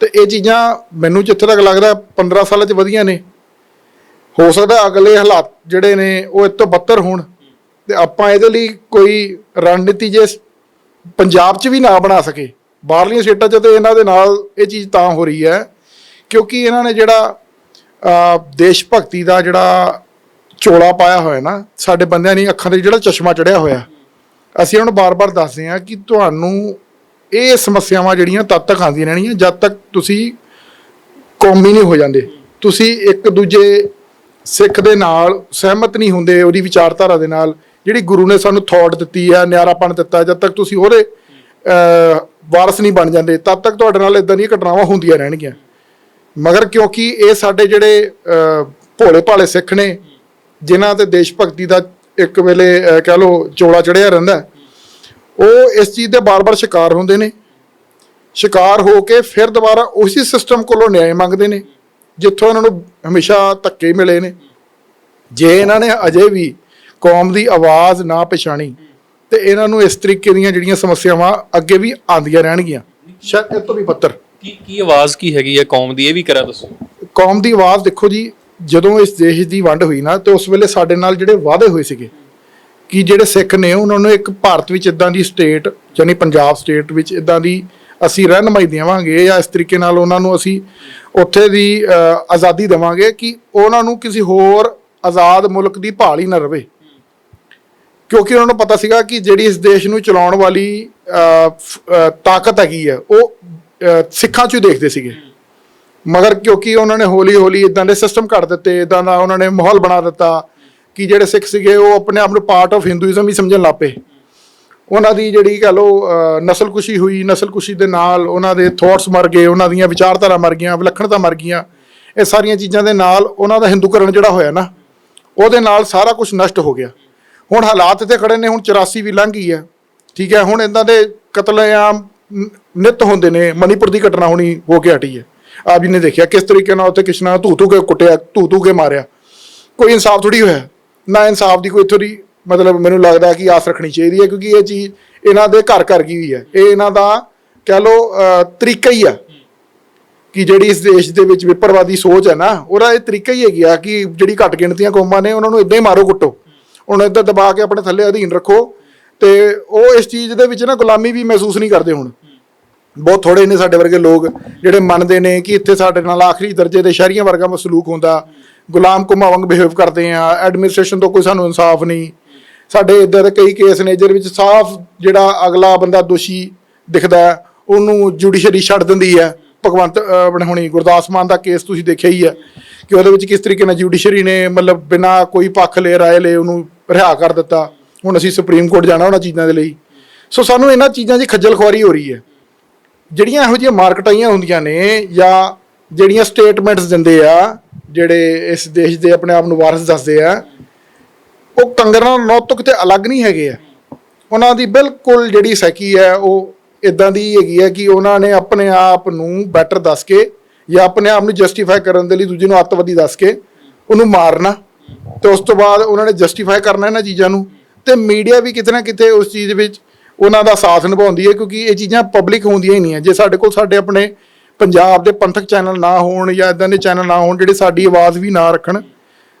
ਤੇ ਇਹ ਚੀਜ਼ਾਂ ਮੈਨੂੰ ਜਿੱਥੇ ਤੱਕ ਲੱਗਦਾ 15 ਸਾਲਾਂ 'ਚ ਵਧੀਆਂ ਨੇ। ਹੋ ਸਕਦਾ ਅਗਲੇ ਹਾਲਾਤ ਜਿਹੜੇ ਨੇ, ਉਹ ਇਹ ਤੋਂ ਬੱਤਰ ਹੋਣ। ਤੇ ਆਪਾਂ ਇਹਦੇ ਲਈ ਕੋਈ ਰਣਨੀਤੀ ਜੇ ਪੰਜਾਬ 'ਚ ਵੀ ਨਾ ਬਣਾ ਸਕੇ। ਬਾਹਰਲੀਆਂ ਸਟੇਟਾਂ 'ਚ ਤੇ ਇਹਨਾਂ ਦੇ ਨਾਲ ਇਹ ਚੀਜ਼ ਤਾਂ ਹੋ ਰਹੀ ਹੈ, ਕਿਉਂਕਿ ਇਹਨਾਂ ਨੇ ਜਿਹੜਾ ਦੇਸ਼ ਭਗਤੀ ਦਾ ਜਿਹੜਾ ਚੋਲਾ ਪਾਇਆ ਹੋਇਆ ਨਾ, ਸਾਡੇ ਬੰਦਿਆਂ ਨੇ ਅੱਖਾਂ ਤੇ ਜਿਹੜਾ ਚਸ਼ਮਾ ਚੜਿਆ ਹੋਇਆ। ਅਸੀਂ ਉਹਨਾਂ ਨੂੰ ਬਾਰ-ਬਾਰ ਦੱਸਦੇ ਹਾਂ ਕਿ ਤੁਹਾਨੂੰ ਇਹ ਸਮੱਸਿਆਵਾਂ ਜਿਹੜੀਆਂ ਤਦ ਤੱਕ ਆਉਂਦੀਆਂ ਰਹਿਣੀਆਂ ਜਦ ਤੱਕ ਤੁਸੀਂ ਕੌਮੀ ਨਹੀਂ ਹੋ ਜਾਂਦੇ। ਤੁਸੀਂ ਇੱਕ ਦੂਜੇ ਸਿੱਖ ਦੇ ਨਾਲ ਸਹਿਮਤ ਨਹੀਂ ਹੁੰਦੇ ਉਹਦੀ ਵਿਚਾਰਧਾਰਾ ਦੇ ਨਾਲ। ਜਿਹੜੀ ਗੁਰੂ ਨੇ ਸਾਨੂੰ ਥੌਟ ਦਿੱਤੀ ਹੈ, ਨਿਆਰਾਪਣ ਦਿੱਤਾ, ਜਦ ਤੱਕ ਤੁਸੀਂ ਉਹਦੇ ਵਾਰਸ ਨਹੀਂ ਬਣ ਜਾਂਦੇ, ਤਦ ਤੱਕ ਤੁਹਾਡੇ ਨਾਲ ਇਦਾਂ ਦੀਆਂ ਘਟਨਾਵਾਂ ਹੁੰਦੀਆਂ ਰਹਿਣਗੀਆਂ। ਮਗਰ ਕਿਉਂਕਿ ਇਹ ਸਾਡੇ ਜਿਹੜੇ ਭੋਲੇ ਭਾਲੇ ਸਿੱਖ ਨੇ, ਜਿਨ੍ਹਾਂ ਤੇ ਦੇਸ਼ ਭਗਤੀ ਦਾ ਇੱਕ ਵੇਲੇ ਅਹ, ਕਹਿ ਲਓ ਚੋਲਾ ਚੜਿਆ ਰਹਿੰਦਾ ਹੈ, ਉਹ ਇਸ ਚੀਜ਼ ਦੇ ਬਾਰ-ਬਾਰ ਸ਼ਿਕਾਰ ਹੁੰਦੇ ਨੇ। ਸ਼ਿਕਾਰ ਹੋ ਕੇ ਫਿਰ ਦੁਬਾਰਾ ਉਸੇ ਸਿਸਟਮ ਕੋਲੋਂ ਨਿਆਂ ਮੰਗਦੇ ਨੇ ਜਿੱਥੋਂ ਇਹਨਾਂ ਨੂੰ ਹਮੇਸ਼ਾ ਧੱਕੇ ਮਿਲੇ ਨੇ। ਜੇ ਇਹਨਾਂ ਨੇ ਅਜੇ ਵੀ ਕੌਮ ਦੀ ਆਵਾਜ਼ ਨਾ ਪਛਾਣੀ ਤੇ ਇਹਨਾਂ ਨੂੰ ਇਸ ਤਰੀਕੇ ਦੀਆਂ ਜਿਹੜੀਆਂ ਸਮੱਸਿਆਵਾਂ ਅੱਗੇ ਵੀ ਆਉਂਦੀਆਂ ਰਹਿਣਗੀਆਂ। ਸ਼ਾਇਦ ਇਹ ਤੋਂ ਵੀ ਬੱਤਰ ਕੀ ਕੀ ਆਵਾਜ਼ ਕੀ ਹੈਗੀ ਹੈ ਕੌਮ ਦੀ? ਇਹ ਵੀ ਕਰਾ ਦੱਸੋ ਕੌਮ ਦੀ ਆਵਾਜ਼ ਦੇਖੋ ਜੀ ਜਦੋਂ ਇਸ ਦੇਸ਼ ਦੀ ਵੰਡ ਹੋਈ ਨਾ, ਤੇ ਉਸ ਵੇਲੇ ਸਾਡੇ ਨਾਲ ਜਿਹੜੇ ਵਾਅਦੇ ਹੋਏ ਸੀਗੇ, ਕਿ ਜਿਹੜੇ ਸਿੱਖ ਨੇ, ਉਹਨਾਂ ਨੂੰ ਇੱਕ ਭਾਰਤ ਵਿੱਚ ਇਦਾਂ ਦੀ ਸਟੇਟ ਯਾਨੀ ਪੰਜਾਬ ਸਟੇਟ ਵਿੱਚ ਇਦਾਂ ਦੀ ਅਸੀਂ ਰਹਿਨਮਾਈ ਦੇਵਾਂਗੇ ਜਾਂ ਇਸ ਤਰੀਕੇ ਨਾਲ ਉਹਨਾਂ ਨੂੰ ਅਸੀਂ ਉੱਥੇ ਦੀ ਆਜ਼ਾਦੀ ਦੇਵਾਂਗੇ ਕਿ ਉਹਨਾਂ ਨੂੰ ਕਿਸੇ ਹੋਰ ਆਜ਼ਾਦ ਮੁਲਕ ਦੀ ਭਾਲ ਹੀ ਨਾ ਰਵੇ। ਕਿਉਂਕਿ ਉਹਨਾਂ ਨੂੰ ਪਤਾ ਸੀਗਾ ਕਿ ਜਿਹੜੀ ਇਸ ਦੇਸ਼ ਨੂੰ ਚਲਾਉਣ ਵਾਲੀ ਤਾਕਤ ਹੈਗੀ ਹੈ, ਉਹ ਸਿੱਖਾਂ 'ਚ ਹੀ ਦੇਖਦੇ ਸੀਗੇ। ਮਗਰ ਕਿਉਂਕਿ ਉਹਨਾਂ ਨੇ ਹੌਲੀ ਹੌਲੀ ਇਦਾਂ ਦੇ ਸਿਸਟਮ ਕਰ ਦਿੱਤੇ ਇਦਾਂ ਦਾ ਉਹਨਾਂ ਨੇ ਮਾਹੌਲ ਬਣਾ ਦਿੱਤਾ ਕਿ ਜਿਹੜੇ ਸਿੱਖ ਸੀਗੇ ਉਹ ਆਪਣੇ ਆਪ ਨੂੰ ਪਾਰਟ ਆਫ ਹਿੰਦੂਇਜ਼ਮ ਹੀ ਸਮਝਣ ਲੱਪੇ ਉਹਨਾਂ ਦੀ ਜਿਹੜੀ ਕਹ ਲੋ ਨਸਲਕੁਸ਼ੀ ਹੋਈ, ਨਸਲਕੁਸ਼ੀ ਦੇ ਨਾਲ ਉਹਨਾਂ ਦੇ ਥਾਟਸ ਮਰ ਗਏ, ਉਹਨਾਂ ਦੀਆਂ ਵਿਚਾਰਧਾਰਾ ਮਰ ਗਈਆਂ, ਵਿਲੱਖਣਤਾ ਮਰ ਗਈਆਂ। ਇਹ ਸਾਰੀਆਂ ਚੀਜ਼ਾਂ ਦੇ ਨਾਲ ਉਹਨਾਂ ਦਾ ਹਿੰਦੂਕਰਨ ਜਿਹੜਾ ਹੋਇਆ ਨਾ, ਉਹਦੇ ਨਾਲ ਸਾਰਾ ਕੁਝ ਨਸ਼ਟ ਹੋ ਗਿਆ। ਹੁਣ ਹਾਲਾਤ ਤੇ ਖੜੇ ਨੇ, ਹੁਣ 84 ਵੀ ਲੰਘ ਗਈ ਹੈ। ਠੀਕ ਹੈ, ਹੁਣ ਇਦਾਂ ਦੇ ਕਤਲੇਆਮ ਨ- ਨਿੱਤ ਹੁੰਦੇ ਨੇ ਮਣੀਪੁਰ ਦੀ ਘਟਨਾ ਹੋਣੀ ਹੋ ਕੇ ਹਟੀ ਹੈ। ਆਪ ਜੀ ਨੇ ਦੇਖਿਆ ਕਿਸ ਤਰੀਕੇ ਨਾਲ ਉੱਥੇ ਕਿਸ਼ਨਾ ਧੂ ਧੂ ਕੇ ਕੁੱਟਿਆ, ਧੂ ਧੂ ਕੇ ਮਾਰਿਆ। ਕੋਈ ਇਨਸਾਫ ਥੋੜੀ ਹੋਇਆ? ਨਾ ਇਨਸਾਫ ਦੀ ਕੋਈ ਥੋੜੀ ਮਤਲਬ ਮੈਨੂੰ ਲੱਗਦਾ ਕਿ ਆਸ ਰੱਖਣੀ ਚਾਹੀਦੀ ਹੈ ਕਿਉਂਕਿ ਇਹ ਚੀਜ਼ ਇਹਨਾਂ ਦੇ ਘਰ ਘਰ ਗਈ ਹੋਈ ਹੈ। ਇਹ ਇਹਨਾਂ ਦਾ ਕਹਿ ਲੋ ਤਰੀਕਾ ਹੀ ਆ ਕਿ ਜਿਹੜੀ ਇਸ ਦੇਸ਼ ਦੇ ਵਿੱਚ ਵਿਪਰਵਾਦੀ ਸੋਚ ਹੈ ਨਾ, ਉਹਦਾ ਇਹ ਤਰੀਕਾ ਹੀ ਹੈਗੀ ਆ ਕਿ ਜਿਹੜੀ ਘੱਟ ਗਿਣਤੀਆਂ ਕੌਮਾਂ ਨੇ ਉਹਨਾਂ ਨੂੰ ਇਦਾਂ ਹੀ ਮਾਰੋ ਕੁੱਟੋ। ਉਹਨਾਂ ਇੱਦਾਂ ਦਬਾ ਕੇ ਆਪਣੇ ਥੱਲੇ ਅਧੀਨ ਰੱਖੋ ਤੇ ਉਹ ਇਸ ਚੀਜ਼ ਦੇ ਵਿੱਚ ਨਾ ਗੁਲਾਮੀ ਵੀ ਮਹਿਸੂਸ ਨਹੀਂ ਕਰਦੇ ਹੁਣ। ਬਹੁਤ ਥੋੜੇ ਨੇ ਸਾਡੇ ਵਰਗੇ ਲੋਕ ਜਿਹੜੇ ਮੰਨਦੇ ਨੇ ਕਿ ਇੱਥੇ ਸਾਡੇ ਨਾਲ ਆਖਰੀ ਦਰਜੇ ਦੇ ਸ਼ਹਿਰੀਆਂ ਵਰਗਾ ਮਸਲੂਕ ਹੁੰਦਾ। ਗੁਲਾਮ ਕੁੰਮਾ ਵਾਂਗ ਬਿਹੇਵ ਕਰਦੇ ਆ ਐਡਮਿਨਿਸਟ੍ਰੇਸ਼ਨ ਤੋਂ ਕੋਈ ਸਾਨੂੰ ਇਨਸਾਫ ਨਹੀਂ। ਸਾਡੇ ਇੱਧਰ ਦੇ ਕਈ ਕੇਸ ਨੇ ਜਿਹਦੇ ਵਿੱਚ ਸਾਫ਼ ਜਿਹੜਾ ਅਗਲਾ ਬੰਦਾ ਦੋਸ਼ੀ ਦਿਖਦਾ ਉਹਨੂੰ ਜੁਡੀਸ਼ਰੀ ਛੱਡ ਦਿੰਦੀ ਹੈ। ਭਗਵੰਤ ਅਹ, ਆਪਣੇ ਹੁਣੀ ਗੁਰਦਾਸ ਮਾਨ ਦਾ ਕੇਸ ਤੁਸੀਂ ਦੇਖਿਆ ਹੀ ਹੈ ਕਿ ਉਹਦੇ ਵਿੱਚ ਕਿਸ ਤਰੀਕੇ ਨਾਲ ਜੁਡੀਸ਼ਰੀ ਨੇ ਮਤਲਬ ਬਿਨਾਂ ਕੋਈ ਪੱਖ ਲੈ ਰਾਏ ਲੈ ਉਹਨੂੰ ਰਿਹਾ ਕਰ ਦਿੱਤਾ। ਹੁਣ ਅਸੀਂ ਸੁਪਰੀਮ ਕੋਰਟ ਜਾਣਾ ਉਹਨਾਂ ਚੀਜ਼ਾਂ ਦੇ ਲਈ। ਸੋ ਸਾਨੂੰ ਇਹਨਾਂ ਚੀਜ਼ਾਂ 'ਚ ਖੱਜਲ ਖੁਆਰੀ ਹੋ ਰਹੀ ਹੈ। ਜਿਹੜੀਆਂ ਇਹੋ ਜਿਹੀਆਂ ਮਾਰਕਟਾਈਆਂ ਹੁੰਦੀਆਂ ਨੇ ਜਾਂ ਜਿਹੜੀਆਂ ਸਟੇਟਮੈਂਟਸ ਦਿੰਦੇ ਆ, ਜਿਹੜੇ ਇਸ ਦੇਸ਼ ਦੇ ਆਪਣੇ ਆਪ ਨੂੰ ਵਾਰਸ ਦੱਸਦੇ ਆ, ਉਹ ਕੰਗਰਾਂ ਤੋਂ ਕਿਤੇ ਅਲੱਗ ਨਹੀਂ ਹੈਗੇ ਆ। ਉਹਨਾਂ ਦੀ ਬਿਲਕੁਲ ਜਿਹੜੀ ਸੈਕੀ ਹੈ ਉਹ ਇਦਾਂ ਦੀ ਹੈਗੀ ਹੈ ਕਿ ਉਹਨਾਂ ਨੇ ਆਪਣੇ ਆਪ ਨੂੰ ਬੈਟਰ ਦੱਸ ਕੇ ਜਾਂ ਆਪਣੇ ਆਪ ਨੂੰ ਜਸਟੀਫਾਈ ਕਰਨ ਦੇ ਲਈ ਦੂਜੇ ਨੂੰ ਅੱਤਵਾਦੀ ਦੱਸ ਕੇ ਉਹਨੂੰ ਮਾਰਨਾ। ਤੇ ਉਸ ਤੋਂ ਬਾਅਦ ਉਹਨਾਂ ਨੇ ਜਸਟੀਫਾਈ ਕਰਨਾ ਇਹਨਾਂ ਚੀਜ਼ਾਂ ਨੂੰ। ਤੇ ਮੀਡੀਆ ਵੀ ਕਿਤੇ ਨਾ ਕਿਤੇ ਉਸ ਚੀਜ਼ ਵਿੱਚ ਉਹਨਾਂ ਦਾ ਸਾਥ ਨਿਭਾਉਂਦੀ ਹੈ, ਕਿਉਂਕਿ ਇਹ ਚੀਜ਼ਾਂ ਪਬਲਿਕ ਹੁੰਦੀਆਂ ਹੀ ਨਹੀਂ ਹੈ। ਜੇ ਸਾਡੇ ਕੋਲ ਸਾਡੇ ਆਪਣੇ ਪੰਜਾਬ ਦੇ ਪੰਥਕ ਚੈਨਲ ਨਾ ਹੋਣ ਜਾਂ ਇਦਾਂ ਦੇ ਚੈਨਲ ਨਾ ਹੋਣ, ਜਿਹੜੇ ਸਾਡੀ ਆਵਾਜ਼ ਵੀ ਨਾ ਰੱਖਣ,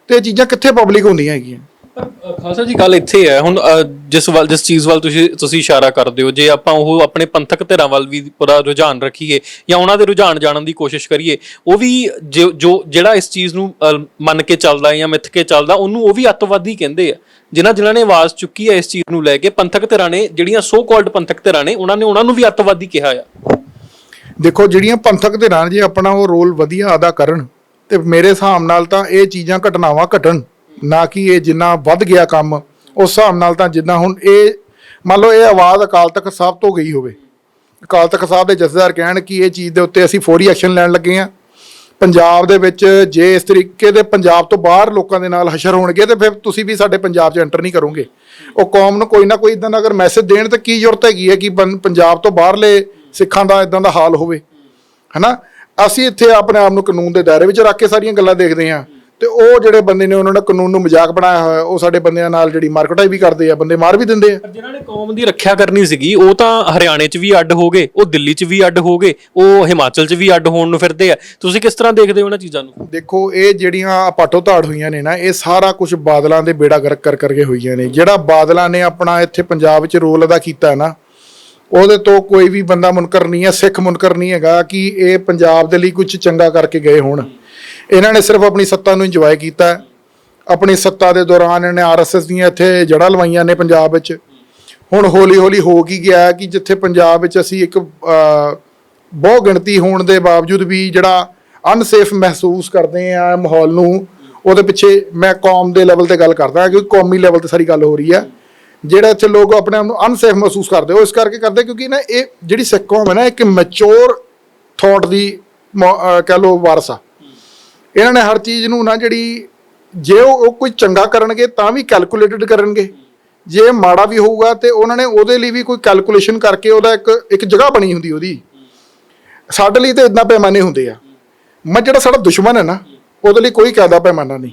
ਤੇ ਇਹ ਚੀਜ਼ਾਂ ਕਿੱਥੇ ਪਬਲਿਕ ਹੁੰਦੀਆਂ ਹੈਗੀਆਂ? ਖਾਲਸਾ ਜੀ ਗੱਲ ਇੱਥੇ ਹੈ। ਹੁਣ ਅ, ਜਿਸ ਵੱਲ ਜਿਸ ਚੀਜ਼ ਵੱਲ ਤੁਸੀਂ ਤੁਸੀਂ ਇਸ਼ਾਰਾ ਕਰਦੇ ਹੋ ਜੇ ਆਪਾਂ ਉਹ ਆਪਣੇ ਪੰਥਕ ਧਿਰਾਂ ਵੱਲ ਵੀ ਪੂਰਾ ਰੁਝਾਨ ਰੱਖੀਏ ਜਾਂ ਉਹਨਾਂ ਦੇ ਰੁਝਾਨ ਜਾਣਨ ਦੀ ਕੋਸ਼ਿਸ਼ ਕਰੀਏ ਉਹ ਵੀ ਜੋ ਜੋ- ਜਿਹੜਾ ਇਸ ਚੀਜ਼ ਨੂੰ ਅ, ਮੰਨ ਕੇ ਚੱਲਦਾ ਜਾਂ ਮਿੱਥ ਕੇ ਚੱਲਦਾ ਉਹਨੂੰ ਉਹ ਵੀ ਅੱਤਵਾਦੀ ਕਹਿੰਦੇ ਆ। ਜਿਨ੍ਹਾਂ ਜਿਨ੍ਹਾਂ ਨੇ ਆਵਾਜ਼ ਚੁੱਕੀ ਹੈ ਇਸ ਚੀਜ਼ ਨੂੰ ਲੈ ਕੇ ਪੰਥਕ ਧਿਰਾਂ ਨੇ ਜਿਹੜੀਆਂ ਸੋ ਕਾਲਡ ਪੰਥਕ ਧਿਰਾਂ ਨੇ ਉਹਨਾਂ ਨੇ ਉਹਨਾਂ ਨੂੰ ਵੀ ਅੱਤਵਾਦੀ ਕਿਹਾ ਆ। ਦੇਖੋ ਜਿਹੜੀਆਂ ਪੰਥਕ ਦੇ ਜੇ ਆਪਣਾ ਉਹ ਰੋਲ ਵਧੀਆ ਅਦਾ ਕਰਨ ਤੇ ਮੇਰੇ ਹਿਸਾਬ ਨਾਲ ਤਾਂ ਇਹ ਚੀਜ਼ਾਂ ਘਟਨਾਵਾਂ ਘਟਣ। ਨਾ ਕਿ ਇਹ ਜਿੰਨਾ ਵੱਧ ਗਿਆ ਕੰਮ, ਉਸ ਹਿਸਾਬ ਨਾਲ ਤਾਂ ਜਿੰਨਾ ਹੁਣ ਇਹ, ਮੰਨ ਲਓ ਇਹ ਆਵਾਜ਼ ਅਕਾਲ ਤਖਤ ਸਾਹਿਬ ਤੋਂ ਗਈ ਹੋਵੇ। ਅਕਾਲ ਤਖਤ ਸਾਹਿਬ ਦੇ ਜਥੇਦਾਰ ਕਹਿਣ ਕਿ ਇਹ ਚੀਜ਼ ਦੇ ਉੱਤੇ ਅਸੀਂ ਫੌਰੀ ਐਕਸ਼ਨ ਲੈਣ ਲੱਗੇ ਆ ਪੰਜਾਬ ਦੇ ਵਿੱਚ ਜੇ ਇਸ ਤਰੀਕੇ ਦੇ ਪੰਜਾਬ ਤੋਂ ਬਾਹਰ ਲੋਕਾਂ ਦੇ ਨਾਲ ਹਸ਼ਰ ਹੋਣਗੇ ਤੇ ਫਿਰ ਤੁਸੀਂ ਵੀ ਸਾਡੇ ਪੰਜਾਬ 'ਚ ਐਂਟਰ ਨਹੀਂ ਕਰੋਗੇ। ਉਹ ਕੌਮ ਨੂੰ ਕੋਈ ਨਾ ਕੋਈ ਇਦਾਂ ਦਾ ਅਗਰ ਮੈਸੇਜ ਦੇਣ ਤਾਂ ਕੀ ਜ਼ਰੂਰਤ ਹੈਗੀ ਹੈ ਕਿ ਬੰ- ਪੰਜਾਬ ਤੋਂ ਬਾਹਰਲੇ ਸਿੱਖਾਂ ਦਾ ਇਦਾਂ ਦਾ ਹਾਲ ਹੋਵੇ। ਹਨਾ? ਅਸੀਂ ਇੱਥੇ ਆਪਣੇ ਆਪ ਨੂੰ ਕਾਨੂੰਨ ਦੇ ਦਾਇਰੇ ਵਿੱਚ ਰੱਖ ਕੇ ਸਾਰੀਆਂ ਗੱਲਾਂ ਦੇਖਦੇ ਹਾਂ। ਤੇ ਉਹ ਜਿਹੜੇ ਬੰਦੇ ਨੇ ਉਹਨਾਂ ਨੇ ਕਾਨੂੰਨ ਨੂੰ ਮਜ਼ਾਕ ਬਣਾਇਆ ਹੋਇਆ ਉਹ ਸਾਡੇ ਬੰਦਿਆਂ ਨਾਲ ਜਿਹੜੀ ਮਾਰਕਟਾਈ ਵੀ ਕਰਦੇ ਆ ਬੰਦੇ ਮਾਰ ਵੀ ਦਿੰਦੇ ਆ। ਜਿਨ੍ਹਾਂ ਨੇ ਕੌਮ ਦੀ ਰੱਖਿਆ ਕਰਨੀ ਸੀਗੀ ਉਹ ਤਾਂ ਹਰਿਆਣੇ 'ਚ ਵੀ ਅੱਡ ਹੋ ਗਏ ਉਹ ਦਿੱਲੀ 'ਚ ਵੀ ਅੱਡ ਹੋ ਗਏ ਉਹ ਹਿਮਾਚਲ 'ਚ ਵੀ ਅੱਡ ਹੋਣ ਨੂੰ ਫਿਰਦੇ ਆ। ਤੁਸੀਂ ਕਿਸ ਤਰ੍ਹਾਂ ਦੇਖਦੇ ਹੋ ਉਹਨਾਂ ਚੀਜ਼ਾਂ ਨੂੰ? ਦੇਖੋ ਇਹ ਜਿਹੜੀਆਂ ਪਾਟੋ ਧਾੜ ਹੋਈਆਂ ਨੇ ਨਾ ਇਹ ਸਾਰਾ ਕੁਝ ਬਾਦਲਾਂ ਦੇ ਬੇੜਾ ਗਰਕ ਕਰ ਕਰਕੇ ਹੋਈਆਂ ਨੇ। ਜਿਹੜਾ ਬਾਦਲਾਂ ਨੇ ਆਪਣਾ ਇੱਥੇ ਪੰਜਾਬ ਵਿੱਚ ਰੋਲ ਅਦਾ ਕੀਤਾ ਨਾ ਉਹਦੇ ਤੋਂ ਕੋਈ ਵੀ ਬੰਦਾ ਮੁਨਕਰ ਨਹੀਂ ਹੈ ਸਿੱਖ ਮੁਨਕਰ ਨਹੀਂ ਹੈਗਾ ਕਿ ਇਹ ਪੰਜਾਬ ਦੇ ਲਈ ਕੁਝ ਚੰਗਾ ਕਰਕੇ ਗਏ ਹੋਣ। ਇਹਨਾਂ ਨੇ ਸਿਰਫ ਆਪਣੀ ਸੱਤਾ ਨੂੰ ਇੰਜੋਏ ਕੀਤਾ ਆਪਣੀ ਸੱਤਾ ਦੇ ਦੌਰਾਨ ਇਹਨੇ ਆਰਐਸਐਸ ਦੀਆਂ ਇੱਥੇ ਜੜ੍ਹਾਂ ਲਵਾਈਆਂ ਨੇ ਪੰਜਾਬ ਵਿੱਚ। ਹੁਣ ਹੌਲੀ ਹੌਲੀ ਹੋ ਕੀ ਗਿਆ ਕਿ ਜਿੱਥੇ ਪੰਜਾਬ ਵਿੱਚ ਅਸੀਂ ਇੱਕ ਬਹੁ ਗਿਣਤੀ ਹੋਣ ਦੇ ਬਾਵਜੂਦ ਵੀ ਜਿਹੜਾ ਅਨਸੇਫ ਮਹਿਸੂਸ ਕਰਦੇ ਆ ਮਾਹੌਲ ਨੂੰ, ਉਹਦੇ ਪਿੱਛੇ ਮੈਂ ਕੌਮ ਦੇ ਲੈਵਲ ਤੇ ਗੱਲ ਕਰਦਾ ਕਿਉਂਕਿ ਕੌਮੀ ਲੈਵਲ ਤੇ ਸਾਰੀ ਗੱਲ ਹੋ ਰਹੀ ਹੈ। ਜਿਹੜਾ ਇੱਥੇ ਲੋਕ ਆਪਣੇ ਆਪ ਨੂੰ ਅਨਸੇਫ ਮਹਿਸੂਸ ਕਰਦੇ ਉਹ ਇਸ ਕਰਕੇ ਕਰਦੇ ਕਿਉਂਕਿ ਨਾ ਇਹ ਜਿਹੜੀ ਸਿੱਖ ਕੌਮ ਹੈ ਨਾ, ਇੱਕ ਮੈਚੁਰ ਥਾਟ ਦੀ, ਮੌ- ਕਹਿ ਲੋ ਵਾਰਸ ਆ। ਇਹਨਾਂ ਨੇ ਹਰ ਚੀਜ਼ ਨੂੰ ਨਾ ਜਿਹੜੀ ਜੇ ਉਹ ਕੋਈ ਚੰਗਾ ਕਰਨਗੇ ਤਾਂ ਵੀ ਕੈਲਕੂਲੇਟਡ ਕਰਨਗੇ। ਜੇ ਮਾੜਾ ਵੀ ਹੋਊਗਾ ਤੇ ਉਹਨਾਂ ਨੇ ਉਹਦੇ ਲਈ ਵੀ ਕੋਈ ਕੈਲਕੂਲੇਸ਼ਨ ਕਰਕੇ ਉਹਦਾ ਇੱਕ ਇੱਕ ਜਗ੍ਹਾ ਬਣੀ ਹੁੰਦੀ ਉਹਦੀ। ਸਾਡੇ ਲਈ ਤਾਂ ਇਦਾਂ ਪੈਮਾਨੇ ਹੁੰਦੇ ਆ। ਮੈਂ ਜਿਹੜਾ ਸਾਡਾ ਦੁਸ਼ਮਣ ਹੈ ਨਾ, ਉਹਦੇ ਲਈ ਕੋਈ ਕਾਇਦਾ ਪੈਮਾਨਾ ਨਹੀਂ।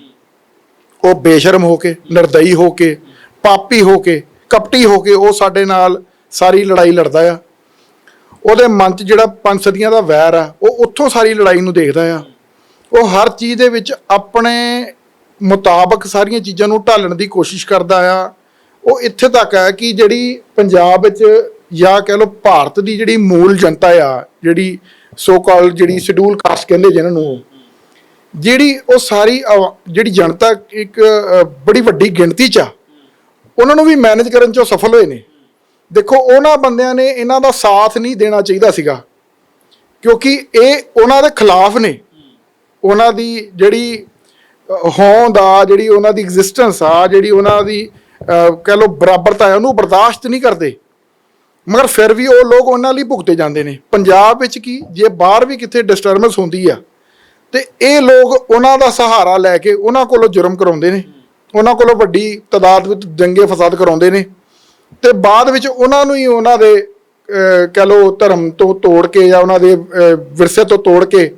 ਉਹ ਬੇਸ਼ਰਮ ਹੋ ਕੇ, ਨਿਰਦਈ ਹੋ ਕੇ, ਪਾਪੀ ਹੋ ਕੇ, ਕਪਟੀ ਹੋ ਕੇ ਉਹ ਸਾਡੇ ਨਾਲ ਸਾਰੀ ਲੜਾਈ ਲੜਦਾ ਆ। ਉਹਦੇ ਮਨ 'ਚ ਜਿਹੜਾ ਪੰਜ ਸਦੀਆਂ ਦਾ ਵੈਰ ਆ, ਉਹ ਉੱਥੋਂ ਸਾਰੀ ਲੜਾਈ ਨੂੰ ਦੇਖਦਾ ਆ। ਉਹ ਹਰ ਚੀਜ਼ ਦੇ ਵਿੱਚ ਆਪਣੇ ਮੁਤਾਬਕ ਸਾਰੀਆਂ ਚੀਜ਼ਾਂ ਨੂੰ ਢਾਲਣ ਦੀ ਕੋਸ਼ਿਸ਼ ਕਰਦਾ ਆ। ਉਹ ਇੱਥੇ ਤੱਕ ਹੈ ਕਿ ਜਿਹੜੀ ਪੰਜਾਬ ਵਿੱਚ ਜਾਂ ਕਹਿ ਲਓ ਭਾਰਤ ਦੀ ਜਿਹੜੀ ਮੂਲ ਜਨਤਾ ਆ, ਜਿਹੜੀ ਸੋ ਕਾਲ ਜਿਹੜੀ ਸ਼ਡਿਊਲ ਕਾਸਟ ਕਹਿੰਦੇ ਜਿਹਨਾਂ ਨੂੰ, ਜਿਹੜੀ ਉਹ ਸਾਰੀ ਆਵਾ- ਜਿਹੜੀ ਜਨਤਾ ਇੱਕ ਬੜੀ ਵੱਡੀ ਗਿਣਤੀ ਚ ਆ। ਉਹਨਾਂ ਨੂੰ ਵੀ ਮੈਨੇਜ ਕਰਨ ਚ ਸਫਲ ਹੋਏ ਨੇ। ਦੇਖੋ, ਉਹਨਾਂ ਬੰਦਿਆਂ ਨੇ ਇਹਨਾਂ ਦਾ ਸਾਥ ਨਹੀਂ ਦੇਣਾ ਚਾਹੀਦਾ ਸੀਗਾ। ਕਿਉਂਕਿ ਇਹ ਉਹਨਾਂ ਦੇ ਖਿਲਾਫ ਨੇ। ਉਹਨਾਂ ਦੀ ਜਿਹੜੀ ਹੋਂਦ ਆ ਜਿਹੜੀ ਉਹਨਾਂ ਦੀ ਐਗਜ਼ਿਸਟੈਂਸ ਆ ਜਿਹੜੀ ਉਹਨਾਂ ਦੀ ਅ, ਕਹਿ ਲਓ ਬਰਾਬਰਤਾ ਹੈ ਉਹਨੂੰ ਬਰਦਾਸ਼ਤ ਨਹੀਂ ਕਰਦੇ। ਮਗਰ ਫਿਰ ਵੀ ਉਹ ਲੋਕ ਉਹਨਾਂ ਲਈ ਭੁਗਤੇ ਜਾਂਦੇ ਨੇ। ਪੰਜਾਬ ਵਿੱਚ ਕੀ ਜੇ ਬਾਹਰ ਵੀ ਕਿਤੇ ਡਿਸਟਰਬੈਂਸ ਹੁੰਦੀ ਆ ਤੇ ਇਹ ਲੋਕ ਉਹਨਾਂ ਦਾ ਸਹਾਰਾ ਲੈ ਕੇ ਉਹਨਾਂ ਕੋਲੋਂ ਜੁਰਮ ਕਰਾਉਂਦੇ ਨੇ। ਉਹਨਾਂ ਕੋਲੋਂ ਵੱਡੀ ਤਾਦਾਦ ਵਿੱਚ ਦੰਗੇ ਫਸਾਦ ਕਰਾਉਂਦੇ ਨੇ। ਤੇ ਬਾਅਦ ਵਿੱਚ ਉਹਨਾਂ ਨੂੰ ਹੀ ਉਹਨਾਂ ਦੇ ਅਹ, ਕਹਿ ਲਓ ਧਰਮ ਤੋਂ ਤੋੜ ਕੇ ਜਾਂ ਉਹਨਾਂ ਦੇ ਵਿਰਸੇ ਤੋਂ ਤੋੜ ਕੇ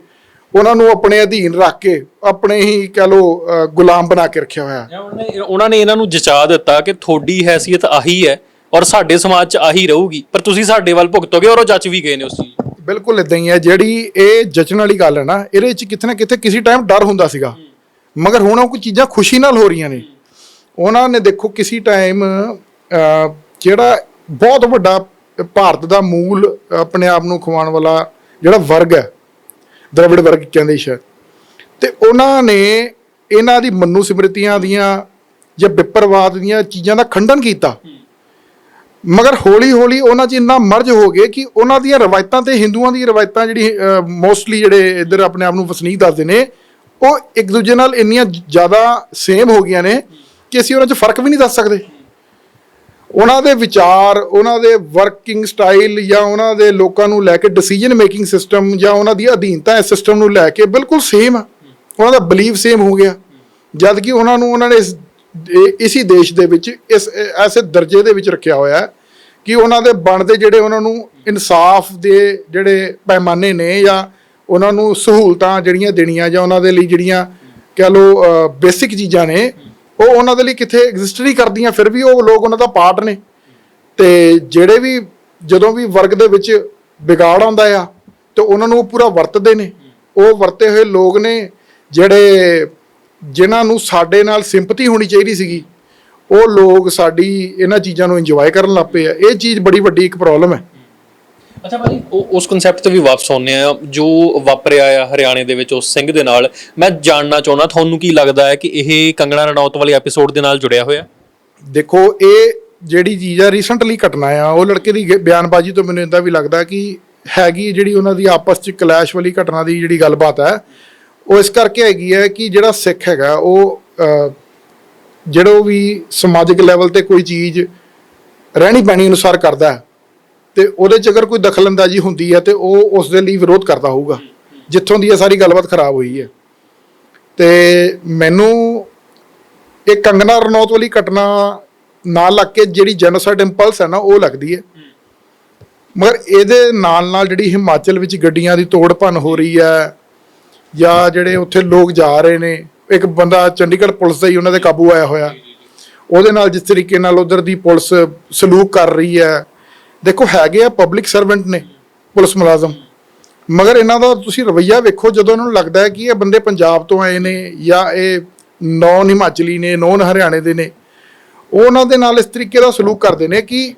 ਉਹਨਾਂ ਨੂੰ ਆਪਣੇ ਅਧੀਨ ਰੱਖ ਕੇ ਆਪਣੇ ਹੀ ਕਹਿ ਅਹ, ਗੁਲਾਮ ਬਣਾ ਕੇ ਰੱਖਿਆ ਹੋਇਆ। ਜਾਂ ਉਹਨਾਂ ਨੇ ਉਹਨਾਂ ਨੇ ਇਹਨਾਂ ਨੂੰ ਜਚਾ ਦਿੱਤਾ ਕਿ ਤੁਹਾਡੀ ਹੈਸੀਅਤ ਆਹੀ ਹੈ ਔਰ ਸਾਡੇ ਸਮਾਜ 'ਚ ਆਹੀ ਰਹੂਗੀ। ਪਰ ਤੁਸੀਂ ਸਾਡੇ ਵੱਲ ਭੁਗਤੋਗੇ ਔਰ ਉਹ ਜੱਜ ਵੀ ਗਏ ਨੇ ਉਸ ਚੀਜ਼। ਬਿਲਕੁਲ ਇਦਾਂ ਹੀ ਹੈ ਜਿਹੜੀ ਇਹ ਜਚਣ ਵਾਲੀ ਗੱਲ ਹੈ ਨਾ ਇਹਦੇ ਵਿੱਚ ਕਿਤੇ ਨਾ ਕਿਤੇ ਕਿਸੇ ਟਾਈਮ ਡਰ ਹੁੰਦਾ ਸੀਗਾ। ਮਗਰ ਹੁਣ ਉਹ ਕੋਈ ਚੀਜ਼ਾਂ ਖੁਸ਼ੀ ਨਾਲ ਹੋ ਰਹੀਆਂ ਨੇ। ਉਹਨਾਂ ਨੇ ਦੇਖੋ ਕਿਸੇ ਟਾਈਮ ਜਿਹੜਾ ਬਹੁਤ ਵੱਡਾ ਭਾਰਤ ਦਾ ਮੂਲ ਆਪਣੇ ਆਪ ਨੂੰ ਖਵਾਉਣ ਵਾਲਾ ਜਿਹੜਾ ਵਰਗ ਹੈ ਦ੍ਰਵਿੜ ਵਰਗ ਕਹਿੰਦੇ ਸ਼ਾਇਦ। ਤੇ ਉਹਨਾਂ ਨੇ ਇਹਨਾਂ ਦੀ ਮਨੂ ਸਿਮਰਤੀਆਂ ਦੀਆਂ ਜਾਂ ਵਿਪਰਵਾਦ ਦੀਆਂ ਚੀਜ਼ਾਂ ਦਾ ਖੰਡਨ ਕੀਤਾ। ਮਗਰ ਹੌਲੀ ਹੌਲੀ ਉਹਨਾਂ 'ਚ ਇੰਨਾ ਮਰਜ ਹੋ ਗਏ ਕਿ ਉਹਨਾਂ ਦੀਆਂ ਰਵਾਇਤਾਂ ਤੇ ਹਿੰਦੂਆਂ ਦੀਆਂ ਰਵਾਇਤਾਂ ਜਿਹੜੀ ਮੋਸਟਲੀ ਜਿਹੜੇ ਇੱਧਰ ਆਪਣੇ ਆਪ ਨੂੰ ਵਸਨੀਕ ਦੱਸਦੇ ਨੇ, ਉਹ ਇੱਕ ਦੂਜੇ ਨਾਲ ਇੰਨੀਆਂ ਜ਼ਿਆਦਾ ਸੇਮ ਹੋ ਗਈਆਂ ਨੇ ਕਿ ਅਸੀਂ ਉਹਨਾਂ 'ਚ ਫ਼ਰਕ ਵੀ ਨਹੀਂ ਦੱਸ ਸਕਦੇ। ਉਹਨਾਂ ਦੇ ਵਿਚਾਰ, ਉਹਨਾਂ ਦੇ ਵਰਕਿੰਗ ਸਟਾਈਲ ਜਾਂ ਉਹਨਾਂ ਦੇ ਲੋਕਾਂ ਨੂੰ ਲੈ ਕੇ ਡਿਸੀਜਨ ਮੇਕਿੰਗ ਸਿਸਟਮ ਜਾਂ ਉਹਨਾਂ ਦੀ ਅਧੀਨਤਾ ਇਸ ਸਿਸਟਮ ਨੂੰ ਲੈ ਕੇ ਬਿਲਕੁਲ ਸੇਮ ਆ। ਉਹਨਾਂ ਦਾ ਬਲੀਫ ਸੇਮ ਹੋ ਗਿਆ। ਜਦ ਕਿ ਉਹਨਾਂ ਨੂੰ ਉਹਨਾਂ ਨੇ ਇਸ, ਇਹ- ਦੇਸ਼ ਦੇ ਵਿੱਚ, ਇਸ, ਐਸੇ ਦਰਜੇ ਦੇ ਵਿੱਚ ਰੱਖਿਆ ਹੋਇਆ ਹੈ ਕਿ ਉਹਨਾਂ ਦੇ ਬਣਦੇ ਜਿਹੜੇ ਉਹਨਾਂ ਨੂੰ ਇਨਸਾਫ ਦੇ ਜਿਹੜੇ ਪੈਮਾਨੇ ਨੇ ਜਾਂ ਉਹਨਾਂ ਨੂੰ ਸਹੂਲਤਾਂ ਜਿਹੜੀਆਂ ਦੇਣੀਆਂ ਜਾਂ ਉਹਨਾਂ ਦੇ ਲਈ ਜਿਹੜੀਆਂ ਕਹਿ ਲਓ ਬੇਸਿਕ ਚੀਜ਼ਾਂ ਨੇ ਉਹ ਉਹਨਾਂ ਦੇ ਲਈ ਕਿੱਥੇ ਐਗਜ਼ਿਸਟ ਨਹੀਂ ਕਰਦੀਆਂ, ਫਿਰ ਵੀ ਉਹ ਲੋਕ ਉਹਨਾਂ ਦਾ ਪਾਰਟ ਨੇ। ਤੇ ਜਿਹੜੇ ਵੀ ਜਦੋਂ ਵੀ ਵਰਗ ਦੇ ਵਿੱਚ ਵਿਗਾੜ ਆਉਂਦਾ ਆ, ਤੇ ਉਹਨਾਂ ਨੂੰ ਪੂਰਾ ਵਰਤਦੇ ਨੇ। ਉਹ ਵਰਤੇ ਹੋਏ ਲੋਕ ਨੇ ਜਿਹੜੇ ਜਿਨ੍ਹਾਂ ਨੂੰ ਸਾਡੇ ਨਾਲ ਸਿੰਪਥੀ ਹੋਣੀ ਚਾਹੀਦੀ ਸੀਗੀ, ਉਹ ਲੋਕ ਸਾਡੀ ਇਹਨਾਂ ਚੀਜ਼ਾਂ ਨੂੰ ਇੰਜੋਏ ਕਰਨ ਲੱਗ ਪਏ ਆ। ਇਹ ਚੀਜ਼ ਬੜੀ ਵੱਡੀ ਇੱਕ ਪ੍ਰੋਬਲਮ ਹੈ। ਅੱਛਾ ਭਾਜੀ ਉਹ ਉਸ ਕਨਸੈਪਟ ਤੇ ਵੀ ਵਾਪਸ ਆਉਂਦੇ ਆ ਜੋ ਵਾਪਰਿਆ ਆ ਹਰਿਆਣੇ ਦੇ ਵਿੱਚ ਉਸ ਸਿੰਘ ਦੇ ਨਾਲ। ਮੈਂ ਜਾਣਨਾ ਚਾਹੁੰਦਾ ਤੁਹਾਨੂੰ ਕੀ ਲੱਗਦਾ ਹੈ ਕਿ ਇਹ ਕੰਗਣਾ ਰਣੌਤ ਵਾਲੇ ਐਪੀਸੋਡ ਦੇ ਨਾਲ ਜੁੜਿਆ ਹੋਇਆ? ਦੇਖੋ ਇਹ ਜਿਹੜੀ ਚੀਜ਼ ਆ ਰੀਸੈਂਟਲੀ ਘਟਨਾ ਆ ਉਹ ਲੜਕੇ ਦੀ ਗ- ਬਿਆਨਬਾਜ਼ੀ ਤੋਂ ਮੈਨੂੰ ਇਦਾਂ ਵੀ ਲੱਗਦਾ ਕਿ ਹੈਗੀ ਜਿਹੜੀ ਉਹਨਾਂ ਦੀ ਆਪਸ ਚ ਕਲੈਸ਼ ਵਾਲੀ ਘਟਨਾ ਦੀ ਜਿਹੜੀ ਗੱਲਬਾਤ ਹੈ ਉਹ ਇਸ ਕਰਕੇ ਹੈਗੀ ਹੈ ਕਿ ਜਿਹੜਾ ਸਿੱਖ ਹੈਗਾ ਉਹ ਅਹ, ਜਿਹੜਾ ਵੀ ਸਮਾਜਿਕ ਲੈਵਲ ਤੇ ਕੋਈ ਚੀਜ਼ ਰਹਿਣੀ ਬਹਿਣੀ ਅਨੁਸਾਰ ਕਰਦਾ ਹੈ। ਤੇ ਉਹਦੇ ਚ ਅਗਰ ਕੋਈ ਦਖਲਅੰਦਾਜ਼ੀ ਹੁੰਦੀ ਹੈ ਤੇ ਉਹ ਉਸ ਦੇ ਲਈ ਵਿਰੋਧ ਕਰਦਾ ਹੋਊਗਾ, ਜਿੱਥੋਂ ਦੀ ਇਹ ਸਾਰੀ ਗੱਲਬਾਤ ਖਰਾਬ ਹੋਈ ਹੈ। ਤੇ ਮੈਨੂੰ ਇਹ ਕੰਗਨਾ ਰਣੌਤ ਵਾਲੀ ਘਟਨਾ ਨਾਲ ਲੱਗ ਕੇ ਜਿਹੜੀ ਜੈਨੋਸਾਈਡ ਇੰਪਲਸ ਹੈ ਨਾ, ਉਹ ਲੱਗਦੀ ਹੈ। ਮਗਰ ਇਹਦੇ ਨਾਲ ਨਾਲ ਜਿਹੜੀ ਹਿਮਾਚਲ ਵਿੱਚ ਗੱਡੀਆਂ ਦੀ ਤੋੜ ਭੰਨ ਹੋ ਰਹੀ ਹੈ, ਜਾਂ ਜਿਹੜੇ ਉੱਥੇ ਲੋਕ ਜਾ ਰਹੇ ਨੇ, ਇੱਕ ਬੰਦਾ ਚੰਡੀਗੜ੍ਹ ਪੁਲਿਸ ਦਾ ਹੀ ਉਹਨਾਂ ਦੇ ਕਾਬੂ ਆਇਆ ਹੋਇਆ। ਉਹਦੇ ਨਾਲ ਜਿਸ ਤਰੀਕੇ ਨਾਲ ਉਧਰ ਦੀ ਪੁਲਿਸ ਸਲੂਕ ਕਰ ਰਹੀ ਹੈ ਦੇਖੋ, ਹੈਗੇ ਆ ਪਬਲਿਕ ਸਰਵੈਂਟ ਨੇ, ਪੁਲਿਸ ਮੁਲਾਜ਼ਮ। ਮਗਰ ਇਹਨਾਂ ਦਾ ਤੁਸੀਂ ਰਵੱਈਆ ਵੇਖੋ, ਜਦੋਂ ਇਹਨਾਂ ਨੂੰ ਲੱਗਦਾ ਹੈ ਕਿ ਇਹ ਬੰਦੇ ਪੰਜਾਬ ਤੋਂ ਆਏ ਨੇ ਜਾਂ ਇਹ ਨੌਨ ਹਿਮਾਚਲੀ ਨੇ ਨੌਨ ਹਰਿਆਣੇ ਦੇ ਨੇ, ਉਹ ਉਹਨਾਂ ਦੇ ਨਾਲ ਇਸ ਤਰੀਕੇ ਦਾ ਸਲੂਕ ਕਰਦੇ ਨੇ ਕਿ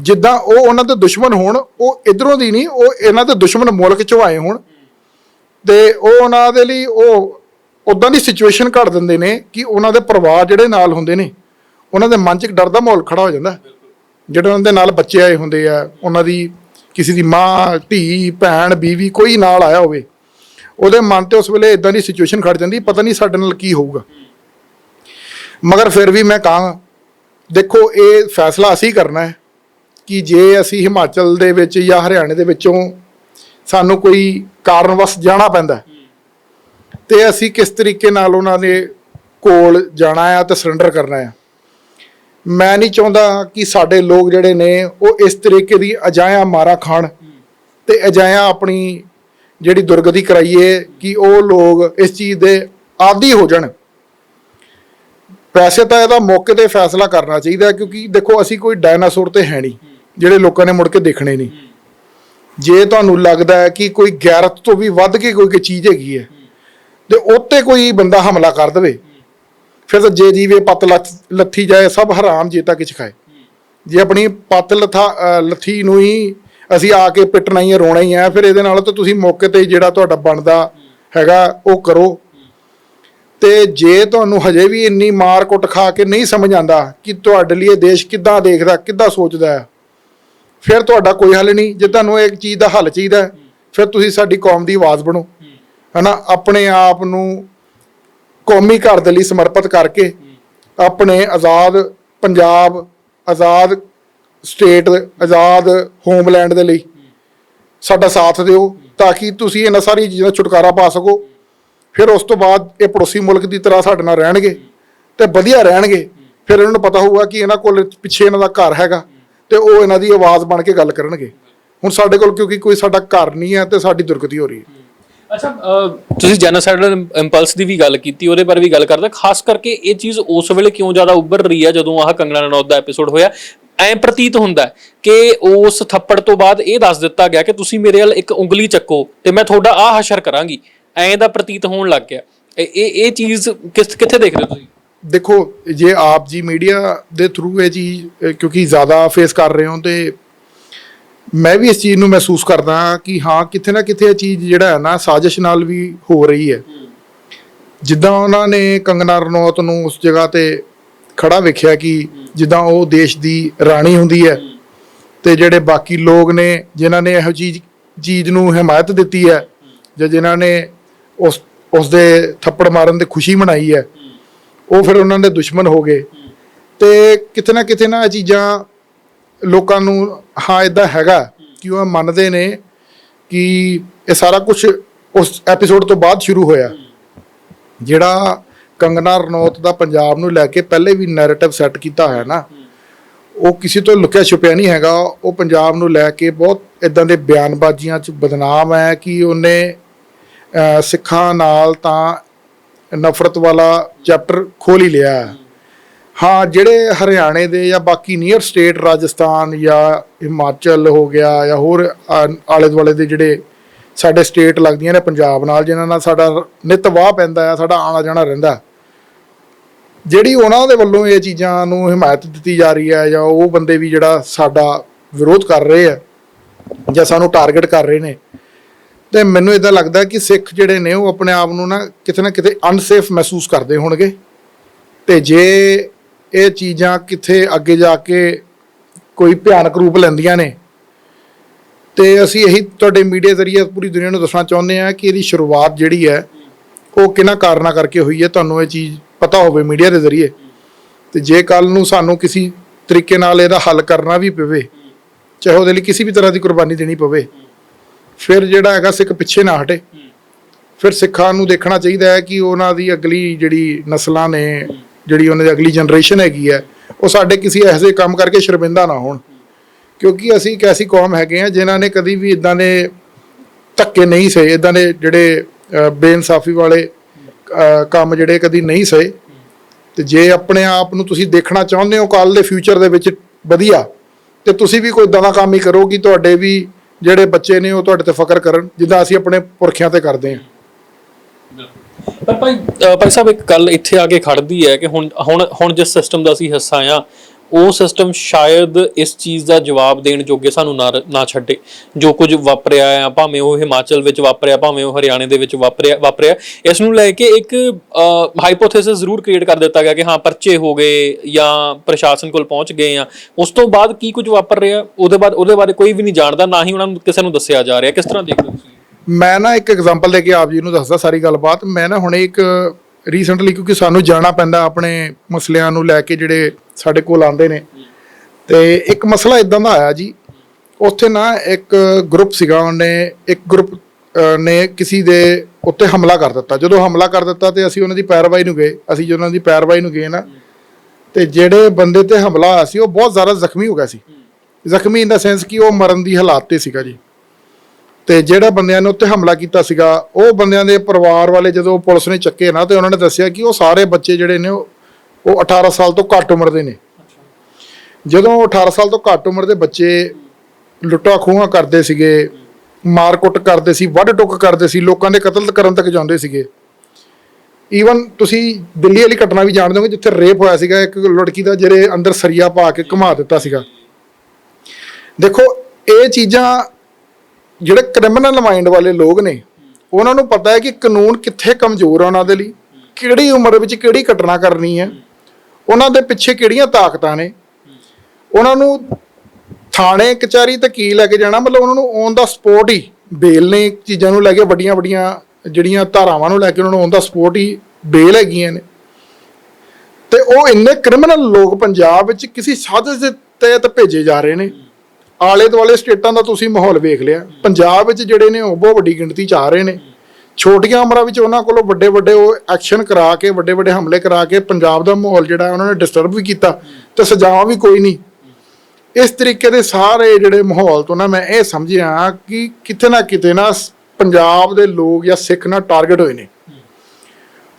ਜਿੱਦਾਂ ਉਹ ਉਹਨਾਂ ਦੇ ਦੁਸ਼ਮਣ ਹੋਣ, ਉਹ ਇਧਰੋਂ ਦੀ ਨਹੀਂ, ਉਹ ਇਹਨਾਂ ਦੇ ਦੁਸ਼ਮਣ ਮੁਲਕ ਚੋਂ ਆਏ ਹੋਣ। ਤੇ ਉਹ ਉਹਨਾਂ ਦੇ ਲਈ ਉਹ ਉਦਾਂ ਦੀ ਸਿਚੁਏਸ਼ਨ ਘੜ ਦਿੰਦੇ ਨੇ ਕਿ ਉਹਨਾਂ ਦੇ ਪਰਿਵਾਰ ਜਿਹੜੇ ਨਾਲ ਹੁੰਦੇ ਨੇ, ਉਹਨਾਂ ਦੇ ਮਨ 'ਚ ਇੱਕ ਡਰ ਦਾ ਮਾਹੌਲ ਖੜਾ ਹੋ ਜਾਂਦਾ। ਜਿਹੜੇ ਉਹਨਾਂ ਦੇ ਨਾਲ ਬੱਚੇ ਆਏ ਹੁੰਦੇ ਆ ਉਹਨਾਂ ਦੀ ਕਿਸੇ ਦੀ ਮਾਂ ਧੀ ਭੈਣ ਬੀਵੀ ਕੋਈ ਨਾਲ ਆਇਆ ਹੋਵੇ ਉਹਦੇ ਮਨ ਤੇ ਉਸ ਵੇਲੇ ਇਦਾਂ ਦੀ ਸਿਚੁਏਸ਼ਨ ਖੜ ਜਾਂਦੀ ਪਤਾ ਨਹੀਂ ਸਾਡੇ ਨਾਲ ਕੀ ਹੋਊਗਾ। ਮਗਰ ਫਿਰ ਵੀ ਮੈਂ ਕਹਾਂ ਦੇਖੋ ਇਹ ਫੈਸਲਾ ਅਸੀਂ ਕਰਨਾ ਹੈ ਕਿ ਜੇ ਅਸੀਂ ਹਿਮਾਚਲ ਦੇ ਵਿੱਚ ਜਾਂ ਹਰਿਆਣੇ ਦੇ ਵਿੱਚੋਂ ਸਾਨੂੰ ਕੋਈ ਕਾਰਨਵਸ ਜਾਣਾ ਪੈਂਦਾ ਹੈ, ਤੇ ਅਸੀਂ ਕਿਸ ਤਰੀਕੇ ਨਾਲ ਉਹਨਾਂ ਦੇ ਕੋਲ ਜਾਣਾ ਆ ਤੇ ਸਰੈਂਡਰ ਕਰਨਾ ਆ ਮੈਂ ਨਹੀਂ ਚਾਹੁੰਦਾ ਕਿ ਸਾਡੇ ਲੋਕ ਜਿਹੜੇ ਨੇ ਉਹ ਇਸ ਤਰੀਕੇ ਦੀ ਅਜਾਇਆ ਮਾਰਾ ਖਾਣ ਤੇ ਅਜਾਇਆ ਆਪਣੀ ਜਿਹੜੀ ਦੁਰਗਤੀ ਕਰਾਈਏ ਕਿ ਉਹ ਲੋਕ ਇਸ ਚੀਜ਼ ਦੇ ਆਦੀ ਹੋ ਜਾਣ। ਪੈਸੇ ਤਾਂ ਇਹਦਾ ਮੌਕੇ ਤੇ ਫੈਸਲਾ ਕਰਨਾ ਚਾਹੀਦਾ ਕਿਉਂਕਿ ਦੇਖੋ ਅਸੀਂ ਕੋਈ ਡਾਇਨਾਸੌਰ ਤੇ ਹੈ ਨਹੀਂ, ਜਿਹੜੇ ਲੋਕਾਂ ਨੇ ਮੁੜ ਕੇ ਦੇਖਣੇ ਨਹੀਂ। ਜੇ ਤੁਹਾਨੂੰ ਲੱਗਦਾ ਹੈ ਕਿ ਕੋਈ ਗੈਰਤ ਤੋਂ ਵੀ ਵੱਧ ਕੇ ਕੋਈ ਕੋਈ ਚੀਜ਼ ਹੈਗੀ ਹੈ ਤੇ ਉੱਤੇ ਕੋਈ ਬੰਦਾ ਹਮਲਾ ਕਰ ਦੇਵੇ ਫਿਰ ਜੇ ਜੀਵੇ ਪਤ ਲੱਥ- ਲੱਥੀ ਜਾਏ, ਸਭ ਹਰਾਮ ਜੇ ਕਿਛ ਖਾਏ। ਜੇ ਆਪਣੀ ਪਤ ਲਥਾ ਲੱਥੀ ਨੂੰ ਹੀ ਅਸੀਂ ਆ ਕੇ ਪਿੱਟਣਾ ਹੀ ਹੈ ਰੋਣਾ ਹੀ ਹੈ ਫਿਰ ਇਹਦੇ ਨਾਲ ਤਾਂ ਤੁਸੀਂ ਮੌਕੇ ਤੇ ਜਿਹੜਾ ਤੁਹਾਡਾ ਬਣਦਾ ਹੈਗਾ, ਉਹ ਕਰੋ। ਤੇ ਜੇ ਤੁਹਾਨੂੰ ਹਜੇ ਵੀ ਇੰਨੀ ਮਾਰ ਕੁੱਟ ਖਾ ਕੇ ਨਹੀਂ ਸਮਝ ਆਂਦਾ ਕਿ ਤੁਹਾਡੇ ਲਈ ਇਹ ਦੇਸ਼ ਕਿੱਦਾਂ ਦੇਖਦਾ, ਕਿੱਦਾਂ ਸੋਚਦਾ ਹੈ, ਫਿਰ ਤੁਹਾਡਾ ਕੋਈ ਹੱਲ ਨਹੀਂ। ਜੇ ਤੁਹਾਨੂੰ ਇੱਕ ਚੀਜ਼ ਦਾ ਹੱਲ ਚਾਹੀਦਾ ਫਿਰ ਤੁਸੀਂ ਸਾਡੀ ਕੌਮ ਦੀ ਆਵਾਜ਼ ਬਣੋ। ਹਨਾ, ਆਪਣੇ ਆਪ ਨੂੰ ਕੌਮੀ ਘਰ ਦੇ ਲਈ ਸਮਰਪਿਤ ਕਰਕੇ ਆਪਣੇ ਆਜ਼ਾਦ ਪੰਜਾਬ, ਆਜ਼ਾਦ ਸਟੇਟ, ਆਜ਼ਾਦ ਹੋਮਲੈਂਡ ਦੇ ਲਈ ਸਾਡਾ ਸਾਥ ਦਿਓ ਤਾਂ ਕਿ ਤੁਸੀਂ ਇਹਨਾਂ ਸਾਰੀਆਂ ਚੀਜ਼ਾਂ ਦਾ ਛੁਟਕਾਰਾ ਪਾ ਸਕੋ। ਫਿਰ ਉਸ ਤੋਂ ਬਾਅਦ ਇਹ ਪੜੋਸੀ ਮੁਲਕ ਦੀ ਤਰ੍ਹਾਂ ਸਾਡੇ ਨਾਲ ਰਹਿਣਗੇ ਤੇ ਵਧੀਆ ਰਹਿਣਗੇ। ਫਿਰ ਇਹਨਾਂ ਨੂੰ ਪਤਾ ਹੋਊਗਾ ਕਿ ਇਹਨਾਂ ਕੋਲ ਪਿੱਛੇ ਇਹਨਾਂ ਦਾ ਘਰ ਹੈਗਾ ਤੇ ਉਹ ਇਹਨਾਂ ਦੀ ਆਵਾਜ਼ ਬਣ ਕੇ ਗੱਲ ਕਰਨਗੇ। ਹੁਣ ਸਾਡੇ ਕੋਲ ਕਿਉਂਕਿ ਕੋਈ ਸਾਡਾ ਘਰ ਨਹੀਂ ਹੈ ਤੇ ਸਾਡੀ ਦੁਰਗਤੀ ਹੋ ਰਹੀ ਹੈ। ਅੱਛਾ ਤੁਸੀਂ ਜੈਨੋਸਾਈਡਲ ਇੰਪਲਸ ਦੀ ਵੀ ਗੱਲ ਕੀਤੀ, ਉਹਦੇ ਬਾਰੇ ਵੀ ਗੱਲ ਕਰਦਾ, ਖਾਸ ਕਰਕੇ ਇਹ ਚੀਜ਼ ਉਸ ਵੇਲੇ ਕਿਉਂ ਜ਼ਿਆਦਾ ਉੱਭਰ ਰਹੀ ਹੈ ਜਦੋਂ ਆਹ ਕੰਗਣਾ ਰਣੌਤ ਦਾ ਐਪੀਸੋਡ ਹੋਇਆ? ਐਂ ਪ੍ਰਤੀਤ ਹੁੰਦਾ ਕਿ ਉਸ ਥੱਪੜ ਤੋਂ ਬਾਅਦ ਇਹ ਦੱਸ ਦਿੱਤਾ ਗਿਆ ਕਿ ਤੁਸੀਂ ਮੇਰੇ ਵੱਲ ਇੱਕ ਉਂਗਲੀ ਚੱਕੋ ਤੇ ਮੈਂ ਤੁਹਾਡਾ ਆਹ ਹਸ਼ਰ ਕਰਾਂਗੀ। ਐਂ ਦਾ ਪ੍ਰਤੀਤ ਹੋਣ ਲੱਗ ਗਿਆ। ਇਹ ਇਹ ਚੀਜ਼ ਕਿਸ ਕਿੱਥੇ ਦੇਖਦੇ ਹੋ ਤੁਸੀਂ? ਦੇਖੋ, ਜੇ ਆਪ ਜੀ ਮੀਡੀਆ ਦੇ ਥਰੂ ਇਹ ਚੀਜ਼ ਕਿਉਂਕਿ ਜ਼ਿਆਦਾ ਫੇਸ ਕਰ ਰਹੇ ਹੋ ਤੇ ਮੈਂ ਵੀ ਇਸ ਚੀਜ਼ ਨੂੰ ਮਹਿਸੂਸ ਕਰਦਾ ਹਾਂ ਕਿ ਹਾਂ ਕਿਤੇ ਨਾ ਕਿਤੇ ਇਹ ਚੀਜ਼ ਜਿਹੜਾ ਹੈ ਨਾ, ਸਾਜ਼ਿਸ਼ ਨਾਲ ਵੀ ਹੋ ਰਹੀ ਹੈ। ਜਿੱਦਾਂ ਉਹਨਾਂ ਨੇ ਕੰਗਨਾ ਰਣੌਤ ਨੂੰ ਉਸ ਜਗ੍ਹਾ ਤੇ ਖੜਾ ਵੇਖਿਆ ਕਿ ਜਿੱਦਾਂ ਉਹ ਦੇਸ਼ ਦੀ ਰਾਣੀ ਹੁੰਦੀ ਹੈ ਤੇ ਜਿਹੜੇ ਬਾਕੀ ਲੋਕ ਨੇ, ਜਿਨ੍ਹਾਂ ਨੇ ਇਹੋ ਚੀਜ਼ ਚੀਜ਼ ਨੂੰ ਹਮਾਇਤ ਦਿੱਤੀ ਹੈ ਜਾਂ ਜਿਨ੍ਹਾਂ ਨੇ ਉਸ ਉਸ ਦੇ ਥੱਪੜ ਮਾਰਨ 'ਤੇ ਖੁਸ਼ੀ ਮਨਾਈ ਹੈ, ਉਹ ਫਿਰ ਉਹਨਾਂ ਦੇ ਦੁਸ਼ਮਣ ਹੋ ਗਏ। ਤੇ ਕਿਤੇ ਨਾ ਕਿਤੇ ਨਾ ਇਹ ਚੀਜ਼ਾਂ ਲੋਕਾਂ ਨੂੰ, ਹਾਂ ਇਦਾਂ ਹੈਗਾ ਕਿ ਉਹ ਮੰਨਦੇ ਨੇ ਕਿ ਇਹ ਸਾਰਾ ਕੁਝ ਉਸ ਐਪੀਸੋਡ ਤੋਂ ਬਾਅਦ ਸ਼ੁਰੂ ਹੋਇਆ ਜਿਹੜਾ ਕੰਗਨਾ ਰਣੌਤ ਦਾ ਪੰਜਾਬ ਨੂੰ ਲੈ ਕੇ ਪਹਿਲੇ ਵੀ ਨੈਰੇਟਿਵ ਸੈੱਟ ਕੀਤਾ ਹੈ ਨਾ, ਉਹ ਕਿਸੇ ਤੋਂ ਲੁਕਿਆ ਛੁਪਿਆ ਨਹੀਂ ਹੈਗਾ ਉਹ ਪੰਜਾਬ ਨੂੰ ਲੈ ਕੇ ਬਹੁਤ ਇਦਾਂ ਦੇ ਬਿਆਨਬਾਜ਼ੀਆਂ 'ਚ ਬਦਨਾਮ ਹੈ ਕਿ ਉਹਨੇ ਸਿੱਖਾਂ ਨਾਲ ਤਾਂ ਨਫ਼ਰਤ ਵਾਲਾ ਚੈਪਟਰ ਖੋਲ ਹੀ ਲਿਆ ਹੈ। ਹਾਂ, ਜਿਹੜੇ ਹਰਿਆਣੇ ਦੇ ਜਾਂ ਬਾਕੀ ਨੀਅਰ ਸਟੇਟ ਰਾਜਸਥਾਨ ਜਾਂ ਹਿਮਾਚਲ ਹੋ ਗਿਆ ਜਾਂ ਹੋਰ ਆਲੇ ਦੁਆਲੇ ਦੇ ਜਿਹੜੇ ਸਾਡੇ ਸਟੇਟ ਲੱਗਦੀਆਂ ਨੇ ਪੰਜਾਬ ਨਾਲ, ਜਿਨ੍ਹਾਂ ਨਾਲ ਸਾਡਾ ਨਿਤ ਵਾਹ ਪੈਂਦਾ ਆ, ਸਾਡਾ ਆਣਾ ਜਾਣਾ ਰਹਿੰਦਾ। ਜਿਹੜੀ ਉਹਨਾਂ ਦੇ ਵੱਲੋਂ ਇਹ ਚੀਜ਼ਾਂ ਨੂੰ ਹਮਾਇਤ ਦਿੱਤੀ ਜਾ ਰਹੀ ਹੈ ਜਾਂ ਉਹ ਬੰਦੇ ਵੀ ਜਿਹੜਾ ਸਾਡਾ ਵਿਰੋਧ ਕਰ ਰਹੇ ਆ ਜਾਂ ਸਾਨੂੰ ਟਾਰਗੇਟ ਕਰ ਰਹੇ ਨੇ, ਤੇ ਮੈਨੂੰ ਇਦਾਂ ਲੱਗਦਾ ਕਿ ਸਿੱਖ ਜਿਹੜੇ ਨੇ ਉਹ ਆਪਣੇ ਆਪ ਨੂੰ ਨਾ ਕਿਤੇ ਨਾ ਕਿਤੇ ਅਨਸੇਫ ਮਹਿਸੂਸ ਕਰਦੇ ਹੋਣਗੇ। ਤੇ ਜੇ ਇਹ ਚੀਜ਼ਾਂ ਕਿੱਥੇ ਅੱਗੇ ਜਾ ਕੇ ਕੋਈ ਭਿਆਨਕ ਰੂਪ ਲੈਂਦੀਆਂ ਨੇ। ਤੇ ਅਸੀਂ ਇਹੀ ਤੁਹਾਡੇ ਮੀਡੀਆ ਜ਼ਰੀਏ ਪੂਰੀ ਦੁਨੀਆ ਨੂੰ ਦੱਸਣਾ ਚਾਹੁੰਦੇ ਹਾਂ ਕਿ ਇਹਦੀ ਸ਼ੁਰੂਆਤ ਜਿਹੜੀ ਹੈ ਉਹ ਕਿਹਨਾਂ ਕਾਰਨਾਂ ਕਰਕੇ ਹੋਈ ਹੈ ਤੁਹਾਨੂੰ ਇਹ ਚੀਜ਼ ਪਤਾ ਹੋਵੇ ਮੀਡੀਆ ਦੇ ਜ਼ਰੀਏ। ਤੇ ਜੇ ਕੱਲ ਨੂੰ ਸਾਨੂੰ ਕਿਸੇ ਤਰੀਕੇ ਨਾਲ ਇਹਦਾ ਹੱਲ ਕਰਨਾ ਵੀ ਪਵੇ ਚਾਹੇ ਉਹਦੇ ਲਈ ਕਿਸੇ ਵੀ ਤਰ੍ਹਾਂ ਦੀ ਕੁਰਬਾਨੀ ਦੇਣੀ ਪਵੇ ਫਿਰ ਜਿਹੜਾ ਹੈਗਾ ਸਿੱਖ ਪਿੱਛੇ ਨਾ ਹਟੇ। ਫਿਰ ਸਿੱਖਾਂ ਨੂੰ ਦੇਖਣਾ ਚਾਹੀਦਾ ਹੈ ਕਿ ਉਹਨਾਂ ਦੀ ਅਗਲੀ ਜਿਹੜੀ ਨਸਲਾਂ ਨੇ ਜਿਹੜੀ ਉਹਨਾਂ ਦੀ ਅਗਲੀ ਜਨਰੇਸ਼ਨ ਹੈਗੀ ਹੈ, ਉਹ ਸਾਡੇ ਕਿਸੇ ਇਹੋ ਜਿਹੇ ਕੰਮ ਕਰਕੇ ਸ਼ਰਮਿੰਦਾ ਨਾ ਹੋਣ। ਕਿਉਂਕਿ ਅਸੀਂ ਇੱਕ ਐਸੀ ਕੌਮ ਹੈਗੇ ਆ ਜਿਨ੍ਹਾਂ ਨੇ ਕਦੀ ਵੀ ਇਦਾਂ ਦੇ ਧੱਕੇ ਨਹੀਂ ਸਹੇ ਇਦਾਂ ਦੇ ਜਿਹੜੇ ਬੇਇਨਸਾਫੀ ਵਾਲੇ ਕੰਮ ਜਿਹੜੇ ਕਦੀ ਨਹੀਂ ਸਹੇ। ਤੇ ਜੇ ਆਪਣੇ ਆਪ ਨੂੰ ਤੁਸੀਂ ਦੇਖਣਾ ਚਾਹੁੰਦੇ ਹੋ ਕੱਲ ਦੇ ਫਿਊਚਰ ਦੇ ਵਿੱਚ ਵਧੀਆ, ਤੇ ਤੁਸੀਂ ਵੀ ਕੋਈ ਇਦਾਂ ਦਾ ਕੰਮ ਹੀ ਕਰੋ ਕਿ ਤੁਹਾਡੇ ਵੀ ਜਿਹੜੇ ਬੱਚੇ ਨੇ ਉਹ ਤੁਹਾਡੇ ਤੇ ਫਕਰ ਕਰਨ, ਜਿੱਦਾਂ ਅਸੀਂ ਆਪਣੇ ਪੁਰਖਿਆਂ ਤੇ ਕਰਦੇ ਹਾਂ। ਪਰ ਭਾਈ, ਅਹ, ਭਾਈ ਸਾਹਿਬ, ਇੱਕ ਗੱਲ ਇੱਥੇ ਆ ਕੇ ਖੜਦੀ ਹੈ ਕਿ ਹੁਣ ਹੁਣ ਹੁਣ ਜਿਸ ਸਿਸਟਮ ਦਾ ਅਸੀਂ ਹਿੱਸਾ ਆ ਉਹ ਸਿਸਟਮ ਸ਼ਾਇਦ ਇਸ ਚੀਜ਼ ਦਾ ਜਵਾਬ ਦੇਣ ਜੋਗੇ ਸਾਨੂੰ ਨਾ ਨਾ ਛੱਡੇ। ਜੋ ਕੁਝ ਵਾਪਰਿਆ ਆ ਭਾਵੇਂ ਉਹ ਹਿਮਾਚਲ ਵਿੱਚ ਵਾਪਰਿਆ, ਭਾਵੇਂ ਉਹ ਹਰਿਆਣੇ ਦੇ ਵਿੱਚ ਵਾਪਰਿਆ ਵਾਪਰਿਆ, ਇਸ ਨੂੰ ਲੈ ਕੇ ਇੱਕ ਹਾਈਪੋਥੇਸਿਸ ਜ਼ਰੂਰ ਕ੍ਰੀਏਟ ਕਰ ਦਿੱਤਾ ਗਿਆ ਕਿ ਹਾਂ, ਪਰਚੇ ਹੋ ਗਏ ਜਾਂ ਪ੍ਰਸ਼ਾਸਨ ਕੋਲ ਪਹੁੰਚ ਗਏ ਆ ਉਸ ਤੋਂ ਬਾਅਦ ਕੀ ਕੁਝ ਵਾਪਰ ਰਿਹਾ? ਉਹਦੇ ਬਾਅਦ, ਉਹਦੇ ਬਾਰੇ ਕੋਈ ਵੀ ਨਹੀਂ ਜਾਣਦਾ, ਨਾ ਹੀ ਉਹਨਾਂ ਨੂੰ ਕਿਸੇ ਨੂੰ ਦੱਸਿਆ ਜਾ ਰਿਹਾ। ਕਿਸ ਤਰ੍ਹਾਂ ਦੇਖਦੇ ਹੋ? ਮੈਂ ਨਾ ਇੱਕ ਐਗਜ਼ਾਮਪਲ ਦੇ ਕੇ ਆਪ ਜੀ ਨੂੰ ਦੱਸਦਾ ਸਾਰੀ ਗੱਲਬਾਤ। ਮੈਂ ਨਾ ਹੁਣੇ ਇੱਕ ਰੀਸੈਂਟਲੀ ਕਿਉਂਕਿ ਸਾਨੂੰ ਜਾਣਾ ਪੈਂਦਾ ਆਪਣੇ ਮਸਲਿਆਂ ਨੂੰ ਲੈ ਕੇ ਜਿਹੜੇ ਸਾਡੇ ਕੋਲ ਆਉਂਦੇ ਨੇ। ਤੇ ਇੱਕ ਮਸਲਾ ਇਦਾਂ ਦਾ ਆਇਆ ਜੀ, ਉੱਥੇ ਨਾ ਇੱਕ ਗਰੁੱਪ ਸੀਗਾ, ਉਹਨੇ ਇੱਕ ਗਰੁੱਪ ਨੇ ਕਿਸੇ ਦੇ ਉੱਤੇ ਹਮਲਾ ਕਰ ਦਿੱਤਾ। ਜਦੋਂ ਹਮਲਾ ਕਰ ਦਿੱਤਾ ਤੇ ਅਸੀਂ ਉਹਨਾਂ ਦੀ ਪੈਰਵਾਈ ਨੂੰ ਗਏ, ਅਸੀਂ ਜਦੋਂ ਉਹਨਾਂ ਦੀ ਪੈਰਵਾਈ ਨੂੰ ਗਏ ਨਾ, ਤੇ ਜਿਹੜੇ ਬੰਦੇ ਤੇ ਹਮਲਾ ਹੋਇਆ ਸੀ, ਉਹ ਬਹੁਤ ਜ਼ਿਆਦਾ ਜ਼ਖਮੀ ਹੋ ਗਿਆ ਸੀ। ਜ਼ਖਮੀ ਇਨ ਦਾ ਸੈਂਸ ਕਿ ਉਹ ਮਰਨ ਦੀ ਹਾਲਾਤ ਤੇ ਸੀਗਾ ਜੀ। ਤੇ ਜਿਹੜਾ ਬੰਦਿਆਂ ਨੇ ਉੱਤੇ ਹਮਲਾ ਕੀਤਾ ਸੀਗਾ, ਉਹ ਬੰਦਿਆਂ ਦੇ ਪਰਿਵਾਰ ਵਾਲੇ ਜਦੋਂ ਪੁਲਿਸ ਨੇ ਚੱਕੇ ਨਾ, ਤੇ ਉਹਨਾਂ ਨੇ ਦੱਸਿਆ ਕਿ ਉਹ ਸਾਰੇ ਬੱਚੇ ਜਿਹੜੇ ਨੇ, ਉਹ ਉਹ 18 ਸਾਲ ਤੋਂ ਘੱਟ ਉਮਰ ਦੇ ਨੇ। ਜਦੋਂ 18 ਸਾਲ ਤੋਂ ਘੱਟ ਉਮਰ ਦੇ ਬੱਚੇ ਲੁੱਟਾ ਖੋਹਾਂ ਕਰਦੇ ਸੀਗੇ, ਮਾਰ-ਕੁੱਟ ਕਰਦੇ ਸੀ ਵੱਢ ਟੁੱਕ ਕਰਦੇ ਸੀ, ਲੋਕਾਂ ਦੇ ਕਤਲ ਕਰਨ ਤੱਕ ਜਾਂਦੇ ਸੀਗੇ। ਈਵਨ ਤੁਸੀਂ ਦਿੱਲੀ ਵਾਲੀ ਘਟਨਾ ਵੀ ਜਾਣਦੇ ਹੋਗੇ ਜਿੱਥੇ ਰੇਪ ਹੋਇਆ ਸੀਗਾ, ਇੱਕ ਲੜਕੀ ਦਾ ਜਿਹੜੇ ਅੰਦਰ ਸਰੀਆ ਪਾ ਕੇ ਘੁਮਾ ਦਿੱਤਾ ਸੀਗਾ। ਦੇਖੋ, ਇਹ ਚੀਜ਼ਾਂ ਜਿਹੜੇ ਕ੍ਰਿਮੀਨਲ ਮਾਈਂਡ ਵਾਲੇ ਲੋਕ ਨੇ, ਉਹਨਾਂ ਨੂੰ ਪਤਾ ਹੈ ਕਿ ਕਾਨੂੰਨ ਕਿੱਥੇ ਕਮਜ਼ੋਰ ਆ ਉਹਨਾਂ ਦੇ ਲਈ, ਕਿਹੜੀ ਉਮਰ ਵਿੱਚ ਕਿਹੜੀ ਘਟਨਾ ਕਰਨੀ ਹੈ, ਉਹਨਾਂ ਦੇ ਪਿੱਛੇ ਕਿਹੜੀਆਂ ਤਾਕਤਾਂ ਨੇ। ਉਹਨਾਂ ਨੂੰ ਥਾਣੇ, ਕਚਹਿਰੀ ਤੇ ਕੀ ਲੈ ਕੇ ਜਾਣਾ, ਮਤਲਬ ਉਹਨਾਂ ਨੂੰ ਔਨ ਦਾ ਸਪੋਰਟ ਹੀ ਬੇਲ ਨੇ, ਚੀਜ਼ਾਂ ਨੂੰ ਲੈ ਕੇ ਵੱਡੀਆਂ ਵੱਡੀਆਂ ਜਿਹੜੀਆਂ ਧਾਰਾਵਾਂ ਨੂੰ ਲੈ ਕੇ ਉਹਨਾਂ ਨੂੰ ਔਨ ਦਾ ਸਪੋਰਟ ਹੀ ਬੇਲ ਹੈਗੀਆਂ ਨੇ। ਤੇ ਉਹ ਇੰਨੇ ਕ੍ਰਿਮੀਨਲ ਲੋਕ ਪੰਜਾਬ ਵਿੱਚ ਕਿਸੇ ਸਾਜ਼ਿਸ਼ ਦੇ ਤਹਿਤ ਭੇਜੇ ਜਾ ਰਹੇ ਨੇ। ਆਲੇ ਦੁਆਲੇ ਸਟੇਟਾਂ ਦਾ ਤੁਸੀਂ ਮਾਹੌਲ ਵੇਖ ਲਿਆ। ਪੰਜਾਬ ਵਿੱਚ ਜਿਹੜੇ ਨੇ ਉਹ ਬਹੁਤ ਵੱਡੀ ਗਿਣਤੀ ਚ ਆ ਰਹੇ ਨੇ। ਛੋਟੀਆਂ ਉਮਰਾਂ ਵਿੱਚ ਉਹਨਾਂ ਕੋਲੋਂ ਵੱਡੇ ਵੱਡੇ ਉਹ ਐਕਸ਼ਨ ਕਰਾ ਕੇ, ਵੱਡੇ ਵੱਡੇ ਹਮਲੇ ਕਰਾ ਕੇ ਪੰਜਾਬ ਦਾ ਮਾਹੌਲ ਜਿਹੜਾ ਉਹਨਾਂ ਨੇ ਡਿਸਟਰਬ ਵੀ ਕੀਤਾ ਤੇ ਸਜ਼ਾਵਾਂ ਵੀ ਕੋਈ ਨਹੀਂ। ਇਸ ਤਰੀਕੇ ਦੇ ਸਾਰੇ ਜਿਹੜੇ ਮਾਹੌਲ ਤੋਂ ਨਾ ਮੈਂ ਇਹ ਸਮਝਿਆ ਕਿ ਕਿਤੇ ਨਾ ਕਿਤੇ ਨਾ ਪੰਜਾਬ ਦੇ ਲੋਕ ਜਾਂ ਸਿੱਖ ਨਾ ਟਾਰਗੇਟ ਹੋਏ ਨੇ।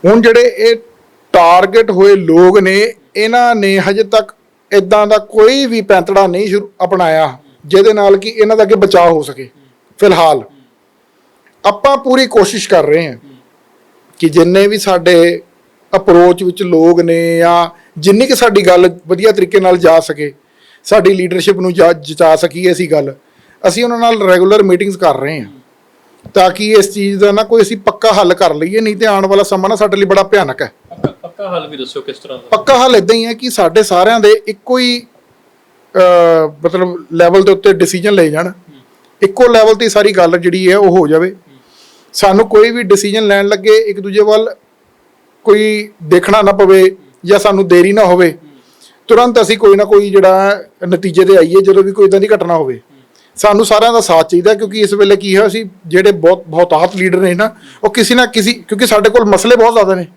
ਹੁਣ ਜਿਹੜੇ ਇਹ ਟਾਰਗੇਟ ਹੋਏ ਲੋਕ ਨੇ, ਇਹਨਾਂ ਨੇ ਹਜੇ ਤੱਕ ਇਦਾਂ ਦਾ ਕੋਈ ਵੀ ਪੈਂਤੜਾ ਨਹੀਂ ਸ਼ੁਰੂ ਅਪਣਾਇਆ। ਜਿਹਦੇ ਨਾਲ ਕਿ ਇਹਨਾਂ ਦਾ ਅੱਗੇ ਬਚਾਅ ਹੋ ਸਕੇ ਫਿਲਹਾਲ। ਆਪਾਂ ਪੂਰੀ ਕੋਸ਼ਿਸ਼ ਕਰ ਰਹੇ ਹਾਂ ਕਿ ਜਿੰਨੇ ਵੀ ਸਾਡੇ ਅਪਰੋਚ ਵਿੱਚ ਲੋਕ ਨੇ ਜਾਂ ਜਿੰਨੀ ਕਿ ਸਾਡੀ ਗੱਲ ਵਧੀਆ ਤਰੀਕੇ ਨਾਲ ਜਾ ਸਕੇ ਸਾਡੀ ਲੀਡਰਸ਼ਿਪ ਨੂੰ ਜਾ- ਜਿਤਾ ਸਕੀਏ ਅਸੀਂ ਗੱਲ ਅਸੀਂ ਉਹਨਾਂ ਨਾਲ ਰੈਗੂਲਰ ਮੀਟਿੰਗਸ ਕਰ ਰਹੇ ਹਾਂ ਤਾਂ ਕਿ ਇਸ ਚੀਜ਼ ਦਾ ਨਾ ਕੋਈ ਅਸੀਂ ਪੱਕਾ ਹੱਲ ਕਰ ਲਈਏ ਨਹੀਂ ਤੇ ਆਉਣ ਵਾਲਾ ਸਮਾਂ ਨਾ ਸਾਡੇ ਲਈ ਬੜਾ ਭਿਆਨਕ ਹੈ। ਪੱਕਾ ਹੱਲ ਵੀ ਦੱਸਿਓ ਕਿਸ ਤਰ੍ਹਾਂ ਦਾ? ਪੱਕਾ ਹੱਲ ਇਦਾਂ ਹੀ ਹੈ ਕਿ ਸਾਡੇ ਸਾਰਿਆਂ ਦੇ ਇੱਕੋ ਹੀ ਮਤਲਬ ਲੈਵਲ ਦੇ ਉੱਤੇ ਡਿਸੀਜਨ ਲਏ ਜਾਣ। ਇੱਕੋ ਲੈਵਲ ਤੇ ਸਾਰੀ ਗੱਲ ਜਿਹੜੀ ਹੈ ਉਹ ਹੋ ਜਾਵੇ। ਸਾਨੂੰ ਕੋਈ ਵੀ ਡਿਸੀਜਨ ਲੈਣ ਲੱਗੇ, ਇੱਕ ਦੂਜੇ ਵੱਲ ਕੋਈ ਦੇਖਣਾ ਨਾ ਪਵੇ ਜਾਂ ਸਾਨੂੰ ਦੇਰੀ ਨਾ ਹੋਵੇ, ਤੁਰੰਤ ਅਸੀਂ ਕੋਈ ਨਾ ਕੋਈ ਜਿਹੜਾ ਨਤੀਜੇ ਤੇ ਆਈਏ, ਜਦੋਂ ਵੀ ਕੋਈ ਇਦਾਂ ਦੀ ਘਟਨਾ ਹੋਵੇ। ਸਾਨੂੰ ਸਾਰਿਆਂ ਦਾ ਸਾਥ ਚਾਹੀਦਾ, ਕਿਉਂਕਿ ਇਸ ਵੇਲੇ ਕੀ ਹੋਇਆ ਅਸੀਂ ਜਿਹੜੇ ਬਹੁਤ ਬਹੁਤਾਤ ਲੀਡਰ ਨੇ ਨਾ, ਉਹ ਕਿਸੇ ਨਾ ਕਿਸੇ, ਕਿਉਂਕਿ ਸਾਡੇ ਕੋਲ ਮਸਲੇ ਬਹੁਤ ਜ਼ਿਆਦਾ ਨੇ,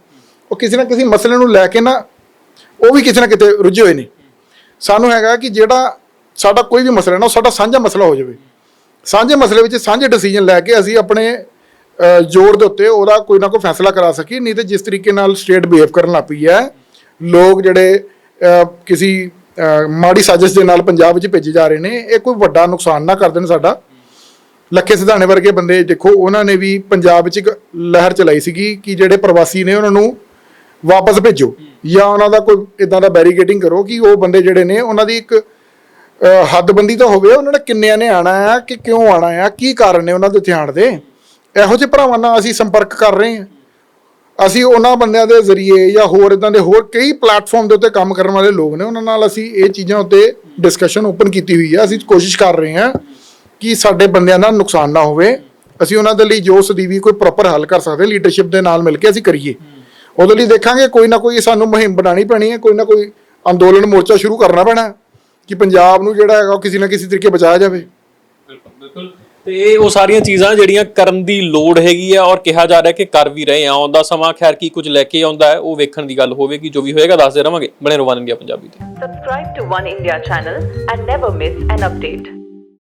ਉਹ ਕਿਸੇ ਨਾ ਕਿਸੇ ਮਸਲੇ ਨੂੰ ਲੈ ਕੇ ਨਾ, ਉਹ ਵੀ ਕਿਸੇ ਨਾ ਕਿਤੇ ਰੁੱਝੇ ਹੋਏ ਨੇ। ਸਾਨੂੰ ਹੈਗਾ ਕਿ ਜਿਹੜਾ ਸਾਡਾ ਕੋਈ ਵੀ ਮਸਲਾ ਨਾ ਉਹ ਸਾਡਾ ਸਾਂਝਾ ਮਸਲਾ ਹੋ ਜਾਵੇ। ਸਾਂਝੇ ਮਸਲੇ ਵਿੱਚ ਸਾਂਝੇ ਡਿਸੀਜਨ ਲੈ ਕੇ ਅਸੀਂ ਆਪਣੇ ਅਹ, ਜ਼ੋਰ ਦੇ ਉੱਤੇ ਉਹਦਾ ਕੋਈ ਨਾ ਕੋਈ ਫੈਸਲਾ ਕਰਾ ਸਕੀਏ ਨਹੀਂ ਤੇ ਜਿਸ ਤਰੀਕੇ ਨਾਲ ਸਟੇਟ ਬਿਹੇਵ ਕਰਨ ਲੱਗ ਪਈ ਹੈ ਲੋਕ ਜਿਹੜੇ ਕਿਸੇ ਮਾੜੀ ਸਾਜ਼ਿਸ਼ ਦੇ ਨਾਲ ਪੰਜਾਬ ਵਿੱਚ ਭੇਜੇ ਜਾ ਰਹੇ ਨੇ ਇਹ ਕੋਈ ਵੱਡਾ ਨੁਕਸਾਨ ਨਾ ਕਰ ਦੇਣ ਸਾਡਾ। ਲੱਖੇ ਸਿਧਾਣੇ ਵਰਗੇ ਬੰਦੇ ਦੇਖੋ ਉਹਨਾਂ ਨੇ ਵੀ ਪੰਜਾਬ ਵਿੱਚ ਇੱਕ ਲਹਿਰ ਚਲਾਈ ਸੀਗੀ ਕਿ ਜਿਹੜੇ ਪ੍ਰਵਾਸੀ ਨੇ ਉਹਨਾਂ ਨੂੰ ਵਾਪਸ ਭੇਜੋ ਜਾਂ ਉਹਨਾਂ ਦਾ ਕੋਈ ਇਦਾਂ ਦਾ ਬੈਰੀਕੇਡਿੰਗ ਕਰੋ ਕਿ ਉਹ ਬੰਦੇ ਜਿਹੜੇ ਨੇ ਉਹਨਾਂ ਦੀ ਇੱਕ ਹੱਦਬੰਦੀ ਤਾਂ ਹੋਵੇ, ਉਹਨਾਂ ਨੇ ਕਿੰਨਿਆਂ ਨੇ ਆਣਾ ਆ ਕਿ ਕਿਉਂ ਆਣਾ ਆ, ਕੀ ਕਾਰਨ ਨੇ ਉਹਨਾਂ ਦੇ ਇੱਥੇ ਆਉਣ ਦੇ? ਇਹੋ ਜਿਹੇ ਭਰਾਵਾਂ ਨਾਲ ਅਸੀਂ ਸੰਪਰਕ ਕਰ ਰਹੇ ਹਾਂ। ਅਸੀਂ ਉਹਨਾਂ ਬੰਦਿਆਂ ਦੇ ਜ਼ਰੀਏ ਜਾਂ ਹੋਰ ਇਦਾਂ ਦੇ ਹੋਰ ਕਈ ਪਲੇਟਫਾਰਮ ਦੇ ਉੱਤੇ ਕੰਮ ਕਰਨ ਵਾਲੇ ਲੋਕ ਨੇ, ਉਹਨਾਂ ਨਾਲ ਅਸੀਂ ਇਹ ਚੀਜ਼ਾਂ ਉੱਤੇ ਡਿਸਕਸ਼ਨ ਓਪਨ ਕੀਤੀ ਹੋਈ ਹੈ ਅਸੀਂ ਕੋਸ਼ਿਸ਼ ਕਰ ਰਹੇ ਹਾਂ ਕਿ ਸਾਡੇ ਬੰਦਿਆਂ ਦਾ ਨੁਕਸਾਨ ਨਾ ਹੋਵੇ। ਅਸੀਂ ਉਹਨਾਂ ਦੇ ਲਈ ਜੋ ਸਦੀਵੀ ਕੋਈ ਪ੍ਰੋਪਰ ਹੱਲ ਕਰ ਸਕਦੇ ਲੀਡਰਸ਼ਿਪ ਦੇ ਨਾਲ ਮਿਲ ਕੇ ਅਸੀਂ ਕਰੀਏ। ਉਹਦੇ ਲਈ ਦੇਖਾਂਗੇ ਕੋਈ ਨਾ ਕੋਈ ਸਾਨੂੰ ਮੁਹਿੰਮ ਬਣਾਉਣੀ ਪੈਣੀ ਹੈ ਕੋਈ ਨਾ ਕੋਈ ਅੰਦੋਲਨ ਮੋਰਚਾ ਸ਼ੁਰੂ ਕਰਨਾ ਪੈਣਾ ਕਿ ਪੰਜਾਬ ਨੂੰ ਜਿਹੜਾ ਹੈਗਾ ਉਹ ਕਿਸੇ ਨਾ ਕਿਸੇ ਤਰੀਕੇ ਬਚਾਇਆ ਜਾਵੇ। ਬਿਲਕੁਲ ਬਿਲਕੁਲ। ਤੇ ਇਹ ਉਹ ਸਾਰੀਆਂ ਚੀਜ਼ਾਂ ਜਿਹੜੀਆਂ ਕਰਨ ਦੀ ਲੋੜ ਹੈਗੀ ਆ ਔਰ ਕਿਹਾ ਜਾ ਰਿਹਾ ਕਿ ਕਰ ਵੀ ਰਹੇ ਆ ਆਉਂਦਾ ਸਮਾਂ ਖੈਰ ਕੀ ਕੁਝ ਲੈ ਕੇ ਆਉਂਦਾ ਹੈ ਉਹ ਵੇਖਣ ਦੀ ਗੱਲ ਹੋਵੇਗੀ ਜੋ ਵੀ ਹੋਏਗਾ ਦੱਸਦੇ ਰਵਾਂਗੇ। ਬਣੇ ਰਵਾਨ ਇੰਡੀਆ ਪੰਜਾਬੀ ਤੇ। Subscribe to One India channel and never miss an update.